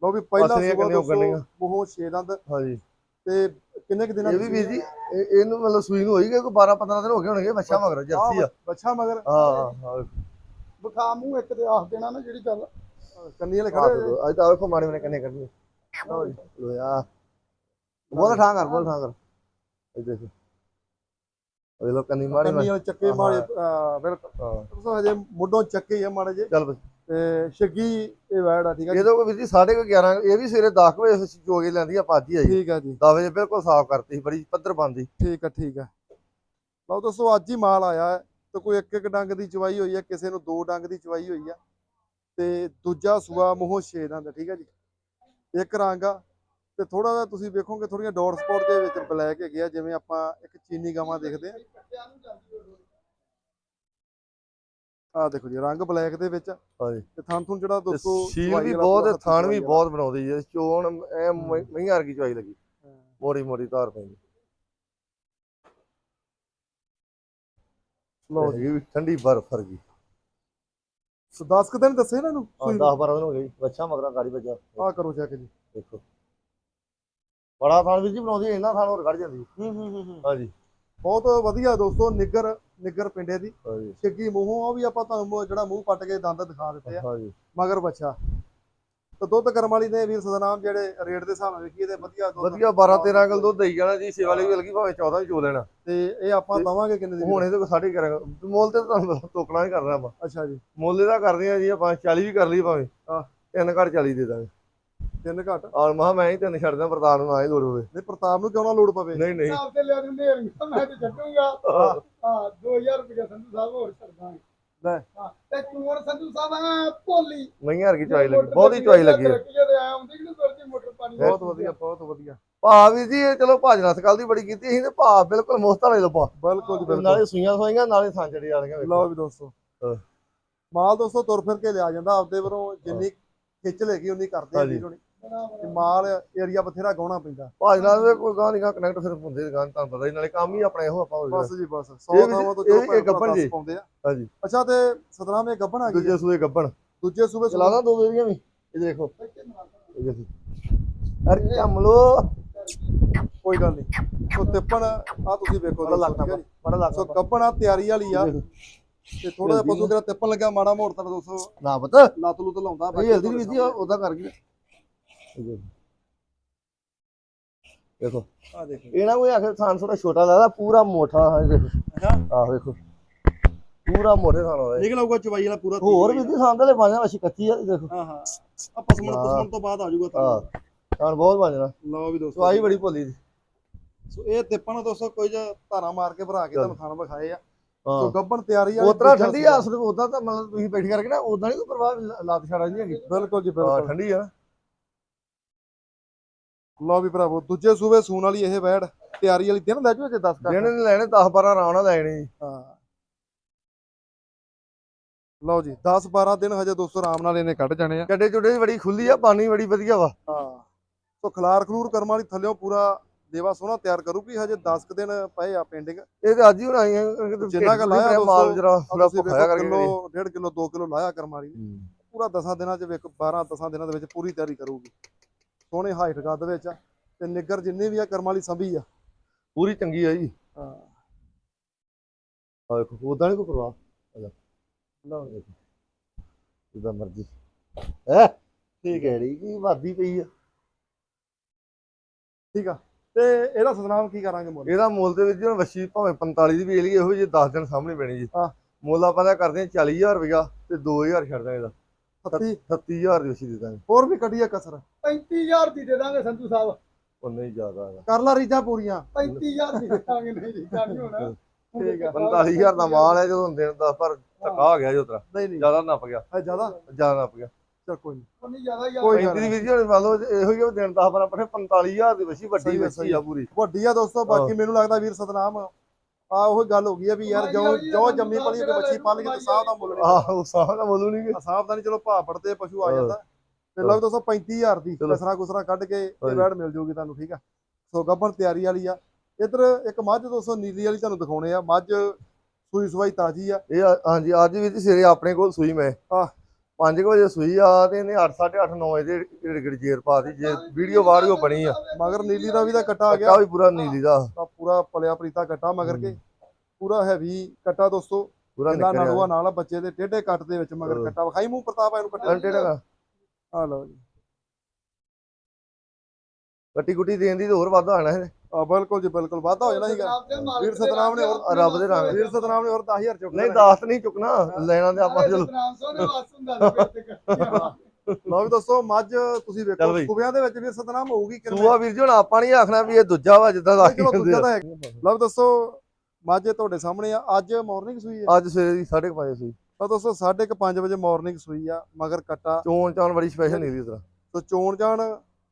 ਲਓ ਵੀ ਪਹਿਲਾ ਕਿੰਨੇ ਉਗਣੀਆਂ? ਉਹ 6 ਦੰਦ। ਹਾਂਜੀ। ਤੇ ਕਿੰਨੇ ਕੁ ਦਿਨਾਂ ਇਹ ਵੀ ਵੀਰ ਜੀ ਇਹ- ਇਹਨੂੰ ਮਤਲਬ ਸੂਈ ਨੂੰ ਹੋਈ ਗਏ ਕੋਈ 12 15 ਦਿਨ ਹੋ ਗਏ ਹੋਣਗੇ ਬੱਚਾ ਮਗਰ ਜਰਸੀ ਆ। ਬੱਚਾ ਮਗਰ। ਹਾਂ ਹਾਂ ਬਖਾ ਮੂੰਹ ਇੱਕ ਤੇ ਆਖ ਦੇਣਾ ਨਾ ਜਿਹੜੀ ਗੱਲ। ਕੰਨੀ ਵਾਲੇ ਖੜੇ ਅੱਜ ਤਾਂ ਵੇਖੋ ਮਾੜੇ ਮਨੇ ਕੰਨੇ ਕਰਨੀ। ਲੋ ਯਾ ਬੋਲ ਠਾਂ ਕਰ ਬੋਲ ਠਾਂ ਕਰ। ਇਹ ਦੇਖੋ। ਇਹ ਲੋ ਕੰਨੀ ਮਾੜੀ ਕੰਨੀ ਮਾੜੀ ਵਾਲੇ ਚੱਕੇ। ਮਾੜੇ ਬਿਲਕੁਲ ਤੁਸੀਂ ਹਜੇ ਮੁੱਢੋਂ ਚੱਕੇ ਹੀ ਆ ਮਾੜੇ ਜੇ ਚੱਲ ਬਈ। ਤੇ ਛੱਗੀ ਇਹ ਵੈੜ ਆ ਠੀਕ ਆ ਜੀ? ਇਹਦੇ ਕੋ ਵੀਰ ਜੀ 11:30 ਇਹ ਵੀ ਸਵੇਰੇ 10 ਵਜੇ ਚੋਗੇ ਲੈਂਦੀ ਆ ਪਾਜੀ ਆਈ। ਠੀਕ ਆ ਜੀ। 10 ਵਜੇ ਬਿਲਕੁਲ ਸਾਫ਼ ਕਰਤੀ ਸੀ ਬੜੀ ਪੱਧਰ ਬੰਦੀ ਠੀਕ ਆ ਠੀਕ ਆ। ਲਓ ਦੋਸਤੋ ਅੱਜ ਹੀ ਮਾਲ ਆਇਆ ਹੈ ਤੇ ਕੋਈ ਇੱਕ ਇੱਕ ਡੰਗ ਦੀ ਚਵਾਈ ਹੋਈ ਆ ਕਿਸੇ ਨੂੰ ਦੋ ਡੰਗ ਦੀ ਚਵਾਈ ਹੋਈ ਆ। ਤੇ ਦੂਜਾ ਸੂਆ ਮੂੰਹੋਂ ਛੇ ਦੰਦ ਠੀਕ ਹੈ ਜੀ। ਇੱਕ ਰੰਗ ਆ ਤੇ ਥੋੜਾ ਜਿਹਾ ਤੁਸੀਂ ਵੇਖੋਗੇ ਥੋੜੀਆਂ ਡਾਟ ਸਪੌਟ ਦੇ ਵਿੱਚ ਬਲੈਕ ਹੈਗੇ ਆ ਜਿਵੇਂ ਆਪਾਂ ਇੱਕ ਚੀਨੀ ਗਾਵਾਂ ਦੇਖਦੇ ਆ ਆ ਦੇਖੋ ਜੀ ਰੰਗ ਬਲੈਕ ਦੇ ਵਿੱਚ ਹਾਂਜੀ। ਤੇ ਥਣ ਥੁਣ ਜਿਹੜਾ ਦੋਸਤੋ ਸੀਲ ਵੀ ਬਹੁਤ ਥਣ ਵੀ ਬਹੁਤ ਬਣਾਉਂਦੀ ਹੈ। ਚੋਣ ਐ ਮਹੀਆਂ ਵਰਗੀ ਚਵਾਈ ਲੱਗੀ। ਮੋੜੀ ਮੋੜੀ ਧਾਰ ਪੈਂਦੀ ਲਓ ਜੀ। ਠੰਡੀ ਬਰਫ ਵਰਗੀ। ਸੋ 10 ਕੁ ਦਿਨ ਦੱਸੇ ਇਹਨਾਂ? ਨੂੰ 10 12 ਦਿਨ ਹੋ ਗਏ ਬੱਚਾ ਮਗਰਾਂ ਗਾੜੀ ਵੱਜਾ। ਆ ਕਰੋ ਚੈੱਕ ਜੀ। ਦੇਖੋ। ਬੜਾ ਥਾਣ ਵੀ ਜੀ ਬਣਾਉਂਦੀ ਇੰਨਾ ਥਾਣ ਹੋਰ ਕੱਢ ਜਾਂਦੀ ਹੂੰ ਹੂੰ ਹੂੰ ਹਾਂਜੀ। ਬਹੁਤ ਵਧੀਆ ਦੋਸਤੋ ਨਿੱਗਰ ਨਿੱਗਰ ਪਿੰਡੇ ਦੀ। ਹਾਂਜੀ। ਛਿੱਗੀ ਮੂੰਹੋਂ ਉਹ ਵੀ ਆਪਾਂ ਤੁਹਾਨੂੰ ਮੂੰਹ- ਜਿਹੜਾ ਮੂੰਹ ਪੱਟ ਕੇ ਦੰਦ ਦਿਖਾ ਦਿੱਤੇ ਆ। ਹਾਂਜੀ। ਮਗਰ ਬੱਚਾ। ਤੇ ਦੁੱਧ ਕਰਮ ਵਾਲੀ ਨੇ ਵੀਰ ਸਦਨਾਮ ਜਿਹੜੇ ਰੇਟ ਦੇ ਹਿਸਾਬ ਨਾਲ ਵੇਖੀਏ ਤੇ ਵਧੀਆ ਦੁੱਧ ਵਧੀਆ 12 13 ਕਿਲੋ ਦੁੱਧ ਦੇਈ ਜਾਣਾ ਜੀ ਸੇਵਾ ਲਈ ਵੀ ਲਗੀ ਭਾਵੇਂ 14 ਵੀ ਚੋ ਲੈਣਾ। ਤੇ ਇਹ ਆਪਾਂ ਦਵਾਂਗੇ ਕਿੰਨੇ ਦੀ ਹੁਣ ਇਹਦੇ ਸਾਡੇ ਕਰਾਂਗਾ ਮੁੱਲ ਤੇ ਤੁਹਾਨੂੰ ਤੋਕਣਾ ਹੀ ਕਰਨਾ ਆਪਾਂ। ਅੱਛਾ ਜੀ। ਮੁੱਲ ਇਹਦਾ ਕਰਦੇ ਆ ਜੀ ਆਪਾਂ 40 ਵੀ ਕਰ ਲਈ ਭਾਵੇਂ। ਹਾਂ। ਤਿੰਨ ਘੱਟ 40 ਦੇ ਦਾਂਗੇ। ਤਿੰਨ ਘੱਟ। ਆਲ ਮਹਾ ਮੈਂ ਹੀ ਤਿੰਨ ਛੱਡਦਾ ਪ੍ਰਧਾਨ ਨੂੰ ਨਾ ਹੀ ਲੋੜ ਹੋਵੇ। ਨਹੀਂ ਪ੍ਰਤਾਪ ਨੂੰ ਕਿਉਂ ਨਾ ਲੋੜ ਪਵੇ? ਨਹੀਂ ਨਹੀਂ। ਆਪ ਤੇ ਲਿਆ ਦਿੰਦੇ ਹਰੀਆਂ ਮੈਂ ਤੇ ਛੱਡੂਗਾ। ਹਾਂ। ਹਾਂ 2000 ਰੁਪਏ ਸੰਧੂ ਸਾਹਿਬ ਹੋਰ ਛੱਡਾਂਗੇ ਲੈ। ਹਾਂ ਤੇ ਚੂਰ ਸੰਧੂ ਸਾਹਿਬ ਆ ਭੋਲੀ। ਮਈਆਂ ਵਰਗੀ ਚਵਾਈ ਲੱਗੀ ਬਹੁਤ ਹੀ ਚਵਾਈ ਲੱਗੀ ਹੈ। ਜਦੋਂ ਆਇਆ ਹੁੰਦੀ ਕਿ ਤੁਰਦੀ ਮੋਟਰ ਪਾਣੀ ਬਹੁਤ ਵਧੀਆ ਬਹੁਤ ਵਧੀਆ। ਭਾ ਵੀ ਜੀ ਇਹ ਚਲੋ ਭਾਜਨਾ ਸਕਾਲ ਦੀ ਬੜੀ ਕੀਤੀ ਅਸੀਂ ਤੇ ਭਾ ਬਿਲਕੁਲ ਮੁਫਤ ਵਾਲੇ ਲੱਭਾ ਬਿਲਕੁਲ ਜੀ ਬਿਲਕੁਲ। ਨਾਲੇ ਸੂਈਆਂ ਸੋਈਆਂ ਨਾਲੇ ਸਾਂਝੜੀ ਵਾਲੀਆਂ ਵੇਖੋ। ਲਓ ਵੀ ਦੋਸਤੋ। ਮਾਲ ਦੋਸਤੋ ਤੁਰ ਫਿਰ ਕੇ ਲਿਆ ਜਾਂਦਾ ਆਪਦੇ ਵੱਲੋਂ ਜਿੰਨੀ ਖਿੱਚ ਲੈਗੀ ਉਨੀ ਕਰਦੇ ਆ ਹਾਂਜੀ। ਤੇ ਮਾਲ ਏਰੀਆ ਬਥੇਰਾ ਗਾਉਣਾ ਪੈਂਦਾ। ਭਾਜਨਾ ਦੇ ਕੋਈ ਗਾਂ ਨਹੀਂ ਕਨੈਕਟ ਫਿਰ ਹੁੰਦੇ ਦੁਕਾਨ ਤੁਹਾਨੂੰ ਪਤਾ ਹੀ ਨਾਲੇ ਕੰਮ ਹੀ ਆਪਣਾ ਇਹੋ ਆਪਾਂ ਹੋਵੇ ਬਸ ਜੀ ਬਸ। 100 ਇਹ ਵੀ- ਥਾਵਾਂ ਤੋਂ ਇਹ ਚਲੋ ਇੱਕ ਗੱਭਣ ਜੀ। ਪਾਉਂਦੇ ਆ। ਹਾਂਜੀ। ਅੱਛਾ ਤੇ ਸਤਨਾਮ ਇਹ ਗੱਭਣ ਆ ਗਈ ਦੂਜੇ ਸੂਏ ਗੱਬਣ ਦੂਜੇ ਸੂਬੇ ਚਲਾ ਦਾਂ ਦੋ ਵੇਰੀਆਂ ਵੀ ਇਹ ਦੇਖੋ। ਇਹ ਦੇਖੋ ਅਰੇ ਕੰਮ ਲੋ। ਕੋਈ ਗੱਲ ਨਹੀਂ। ਸੋ ਤਿੱਪਣ ਆ ਤੁਸੀਂ ਵੇਖੋ ਬੜਾ ਲੱਗਦਾ। ਬੜਾ ਸੋ ਲੱਗਦਾ ਗੱਭਣ ਆ ਤਿਆਰੀ ਵਾਲੀ ਆ। ਤੇ ਥੋੜਾ ਜਿਹਾ ਪਸ਼ੂ ਕਿਹੜਾ ਤਿੱਪਣ ਲੱਗਿਆ ਮਾੜਾ ਮੋੜ ਤਾਂ ਦੋਸਤੋ ਨਾ ਪਤਾ। ਲੱਤ ਲੁੱਤ ਲਾਉਂਦਾ ਇਹ ਹਲਦੀ ਵੀ ਸੀ ਉਹਦਾ ਕਰ ਇਹ ਦੇਖੋ। ਦੇਖੋ ਆ ਦੇਖੋ। ਇਹ ਨਾ ਕੋਈ ਆਖੇ ਥਾਨ ਥੋੜਾ ਛੋਟਾ ਲੱਗਦਾ ਪੂਰਾ ਮੋਟਾ ਹਾਂ ਦੇਖੋ। ਅੱਛਾ। ਆਹ ਦੇਖੋ ਪੂਰਾ ਮੋਟੇ ਥਾਨ ਹੋਇਆ ਨਿਕਲ ਆਊਗਾ ਚਵਾਈ ਵਾਲਾ ਪੂਰਾ ਹੋਰ ਵੀ ਦੀ ਥਾਨ ਦੇ ਪਾਣਾ ਵਸ਼ੀ ਕੱਚੀ ਆ ਇਹ ਦੇਖੋ। ਹਾਂ ਹਾਂ। ਆ ਪਸਮਣ ਹਾਂ। ਪਸਮਣ ਤੋਂ ਬਾਅਦ ਆ ਜਾਊਗਾ ਹਾਂ ਤੁਹਾਨੂੰ ਥਾਨ ਬਹੁਤ ਬਣ ਲਓ ਵੀ ਦੋਸਤੋ। ਚਵਾਈ ਬੜੀ ਭੋਲੀ ਦੀ ਸੋ ਇਹ ਤਿੱਪਣ ਦੋਸਤੋ ਕੋਈ ਜਿਹਾ ਧਾਰਾ ਮਾਰ ਕੇ ਭਰਾ ਕੇ ਤੁਹਾਨੂੰ ਖਾਣਾ ਵਿਖਾਏ ਆ। ਸੋ ਹਾਂ ਗੱਬਣ ਤਿਆਰੀ ਵਾਲੀ ਉਤਰਾ ਦੂਜਾ ਠੰਡੀ ਆ ਅਸਲ ਉਦਾਂ ਤਾਂ ਮਤਲਬ ਤੁਸੀਂ ਬੈਠ ਕਰਕੇ ਨਾ ਉਦਾਂ ਨਹੀਂ ਕੋਈ ਪ੍ਰਭਾਵ ਲਾਤ ਛੜਾ ਨਹੀਂ ਹੈਗੀ। ਬਿਲਕੁਲ ਜੀ ਬਿਲਕੁਲ। ਠੰਡੀ ਆ ਲਓ ਵੀ ਭਰਾਵੋ ਦੂਜੇ ਸੂਬੇ ਸੂਣ ਵਾਲੀ ਇਹ ਵੈੜ ਤਿਆਰੀ ਵਾਲੀ ਦਿਨ ਲੈ ਜੂ ਜੇ 10 ਦਿਨ ਨਹੀਂ ਲੈਣੇ 10 12 ਆਰਾਮ ਨਾਲ ਲੈਣੇ ਜੀ। ਹਾਂ। ਲਓ ਜੀ 10 12 ਦਿਨ ਹਜੇ ਦੋਸਤੋ ਆਰਾਮ ਨਾਲ ਇਹਨੇ ਕੱਢ ਜਾਣੇ ਆ। ਗੱਡੇ ਚੁੱਡੇ ਬੜੀ ਖੁੱਲੀ ਆ ਪਾਣੀ ਬੜੀ ਵਧੀਆ ਵਾ। ਹਾਂ। ਸੋ ਖਲਾਰ ਖਲੂਰ ਕਰਮ ਵਾਲੀ ਥੱਲਿਓਂ ਪੂਰਾ ਦੇਵਾ ਸੋਹਣਾ ਤਿਆਰ ਕਰੂਗੀ ਹਜੇ 10 ਕੁ ਦਿਨ ਪਏ ਆ ਪੈਂਡਿੰਗ। ਇਹ ਤੇ ਅੱਜ ਹੀ ਹੁਣ ਆਈਆਂ ਜਿੰਨਾ ਕੁ ਲਾਇਆ ਮਾਲ ਜਰਾ ਥੋੜਾ ਭੁੱਖਾ ਕਰਕੇ ਕਿਲੋ 1.5 ਕਿਲੋ 2 ਕਿਲੋ ਲਾਇਆ ਕਰਮ ਵਾਲੀ। ਨੇ। ਪੂਰਾ 10 ਦਿਨਾਂ ਚ ਵੇਖ 12 10 ਦਿਨਾਂ ਦੇ ਵਿੱਚ ਪੂਰੀ ਤਿਆਰੀ ਕਰੂਗੀ। ਸੋਹਣੇ ਹਾਈਟ ਕੱਦ ਵਿੱਚ ਆ ਤੇ ਨਿੱਗਰ ਜਿੰਨੀ ਵੀ ਆ ਕਰਮ ਵਾਲੀ ਸੰਭੀ ਆ। ਪੂਰੀ ਚੰਗੀ ਆ ਜੀ। ਹਾਂ। ਆ ਦੇਖੋ ਉਦਾਂ ਨਹੀਂ ਕੋਈ ਪ੍ਰਵਾਹ। ਲਓ ਜੀ। ਜਿੱਦਾਂ ਮਰਜ਼ੀ। ਹੈ? ਠੀਕ ਹੈ ੜੀ ਕੀ ਵਾਦੀ ਪਈ ਆ। ਠੀਕ ਆ। ਤੇ ਇਹਦਾ ਸਤਨਾਮ ਕੀ ਕਰਾਂਗੇ ਮੁੱਲ? ਇਹਦਾ ਮੁੱਲ ਦੇ ਵਿੱਚ ਜਿਹੜਾ ਵੱਛੀ ਭਾਵੇਂ 45 ਦੀ ਵੇਚ ਲਈਏ ਇਹੋ ਜਿਹੇ 10 ਦਿਨ ਸਾਹਮਣੇ ਪੈਣੀ ਜੀ। ਹਾਂ। ਮੁੱਲ ਆਪਾਂ ਦਾ ਕਰਦੇ ਆ 40000 ਰੁਪਇਆ ਤੇ 2000 ਛੱਡ ਦਾਂਗੇ ਇਹਦਾ। 30 37000 ਦੀ ਵੱਛੀ ਦੇ ਦਾਂਗੇ। ਹੋਰ ਵੀ ਕੱਢੀਆ ਕਸਰ। 35000 ਦੀ ਦੇ ਦਾਂਗੇ ਸੰਧੂ ਸਾਹਿਬ। ਉਹ ਨਹੀਂ ਜ਼ਿਆਦਾ ਹੈਗਾ। ਕਰ ਲਾ ਰੀਜਾਂ ਪੂਰੀਆਂ। 35000 ਦੀ ਦੇ ਦਾਂਗੇ ਨਹੀਂ ਜੀ ਨਹੀਂ ਹੋਣਾ। ਠੀਕ 45000 ਦਾ ਮਾਲ ਹੈ ਜਦੋਂ ਦਿਨ ਦਾ ਪਰ ਧੱਕਾ ਹੋ ਗਿਆ ਜੋ ਤਰਾ ਨਹੀਂ ਨਹੀਂ। ਜ਼ਿਆਦਾ ਨੱਪ ਗਿਆ। ਜ਼ਿਆਦਾ? ਜ਼ਿਆਦਾ ਨੱਪ ਗਿਆ। ਚਲ ਕੋਈ ਨਹੀਂ। ਜ਼ਿਆਦਾ ਹੀ ਆ ਕੋਈ ਗੱਲ 35 ਦੀ ਵੀਰ ਜੀ ਮੰਨ ਲਓ ਇਹੋ ਹੀ ਆ ਵੀ ਦਿਨ 10 12 ਪੱਠੇ 45000 ਦੀ ਵੱਛੀ ਵੱਡੀ ਸਹੀ ਆ ਪੂਰੀ। ਵੱਡੀ ਆ ਦੋਸਤੋ ਬਾਕੀ ਮੈਨੂੰ ਲੱਗਦਾ ਵੀਰ ਸਤਨਾਮ ਆ ਉਹ ਗੱਲ ਹੋ ਗਈ ਆ ਵੀ ਯਾਰ ਜੋ ਜੋ ਜੰਮੀ ਪਲੀ ਤੇ ਬੱਚੀ ਪਲ ਕੇ ਤੇ ਸਾਹ ਦਾ ਮੁੱਲ ਨਹੀਂ ਆਹ ਉਹ ਸਾਹ ਦਾ ਮੁੱਲ ਨਹੀਂ ਸਾਹ ਦਾ ਨਹੀਂ ਚਲੋ ਭਾਅ ਪੜਦੇ ਪਸ਼ੂ ਆ। ਜਾਂਦਾ ਤੇ ਲਓ ਦੋਸਤੋ 35000 ਦੀ। ਕਸਰਾ ਕੁਸਰਾ ਕੱਢ ਕੇ ਇਹ। ਵੈੜ ਮਿਲ ਜੂਗੀ ਤੁਹਾਨੂੰ ਠੀਕ ਆ ਸੋ ਗੱਬਣ ਤਿਆਰੀ ਵਾਲੀ ਆ ਇਧਰ ਇੱਕ ਮੱਝ ਦੋਸਤੋ ਨੀਲੀ ਵਾਲੀ ਤੁਹਾਨੂੰ ਦਿਖਾਉਣੇ ਆ ਮੱਝ ਸੂਈ ਸਵਾਈ ਤਾਜੀ ਆ ਇਹ ਆ- ਹਾਂਜੀ ਅੱਜ ਵੀ ਸਵੇਰੇ ਆਪਣੇ ਕੋਲ ਸੂਈ ਮੈਂ ਆਹ। 5 ਵਜੇ ਸੂਈ ਆ ਤੇ ਇਹਨੇ 8 8:30 9 ਵਜੇ ਢਿੜ ਜੇਰ ਪਾਤੀ ਜੇ ਵੀਡੀਓ ਵਾਡੀਓ ਬਣੀ ਆ। ਮਗਰ ਨੀਲੀ ਦਾ ਵੀ ਤਾਂ ਕੱਟਾ ਆ ਗਿਆ। ਕੱਟਾ ਵੀ ਪੂਰਾ ਨੀਲੀ ਦਾ। ਤਾਂ ਪੂਰਾ ਪਲਿਆ ਪ੍ਰੀਤਾ ਕੱਟਾ ਮਗਰ ਕੇ। ਪੂਰਾ ਹੈਵੀ ਕੱਟਾ ਦੋਸਤੋ। ਪੂਰਾ ਨਲੂਆ ਨਾਲ ਬੱਚੇ ਦੇ ਟੇਢੇ ਕੱਟ ਦੇ ਵਿੱਚ ਮਗਰ ਹਾਂ। ਕੱਟਾ। ਵਿਖਾਈ ਮੂੰਹ ਪ੍ਰਤਾਪ ਇਹਨੂੰ ਕੱਟੇ ਦਾ ਆ। ਲਓ ਜੀ। ਕੱਟੀ ਕੁੱਟੀ ਦੇਣ ਦੀ ਤੇ ਹੋਰ ਵਾਧਾ ਆਣਾ ਹੈ ਬਿਲਕੁਲ ਜੀ ਬਿਲਕੁਲ ਵਾਧਾ ਹੋ ਜਾਣਾ ਸੀਗਾ। ਵੀਰ ਸਤਨਾਮ ਨੇ ਹੋਰ ਰੱਬ ਦੇ ਰੰਗ ਵੀਰ ਸਤਨਾਮ ਨੇ ਹੋਰ 10000 ਚੁੱਕ ਨਹੀਂ ਦਾਸਤ ਨਹੀਂ ਚੁੱਕਣਾ ਲੈਣਾ ਤੇ ਆਪਾਂ ਚਲੋ। ਸਤਨਾਮ ਸੋਨੇ ਵਾਸ ਹੁੰਦਾ ਸੀ ਫਿਰ ਤੇ ਕੱਟੀਆਂ। ਲਓ ਵੀ ਦੋਸਤੋ ਮੱਝ ਤੁਸੀਂ ਵੇਖੋ। ਸੂਬਿਆਂ ਦੇ ਵਿੱਚ ਵੀਰ ਸਤਨਾਮ ਹੋਊਗੀ ਕਿੰਨੇ। ਸੂਆ ਵੀਰ ਜੀ ਹੁਣ ਆਪਾਂ ਨਹੀਂ ਆਖਣਾ ਵੀ ਇਹ ਦੂਜਾ ਵਾ ਜਿੱਦਾਂ ਦਾ ਚਲੋ ਦੂਜਾ ਤਾਂ ਹੈ ਲਓ ਵੀ ਦੋਸਤੋ ਮੱਝ ਤੁਹਾਡੇ ਸਾਹਮਣੇ ਆ। ਅੱਜ ਮਾਰਨਿੰਗ ਸੂਈ ਹੈ ਅੱਜ ਸਵੇਰੇ ਦੀ 5:30 ਸੂਈ। ਤਾਂ ਦੋਸਤੋ 5:30 ਵਜੇ ਮਾਰਨਿੰਗ ਸੂਈ ਆ ਮਗਰ ਕੱਟਾ। ਚੋਣ ਚਾਣ ਬੜੀ ਸਪੈਸ਼ਲ ਨਿਕਲੀ ਉਤਰਾ ਸੋ ਚੋਣ ਜਾਣ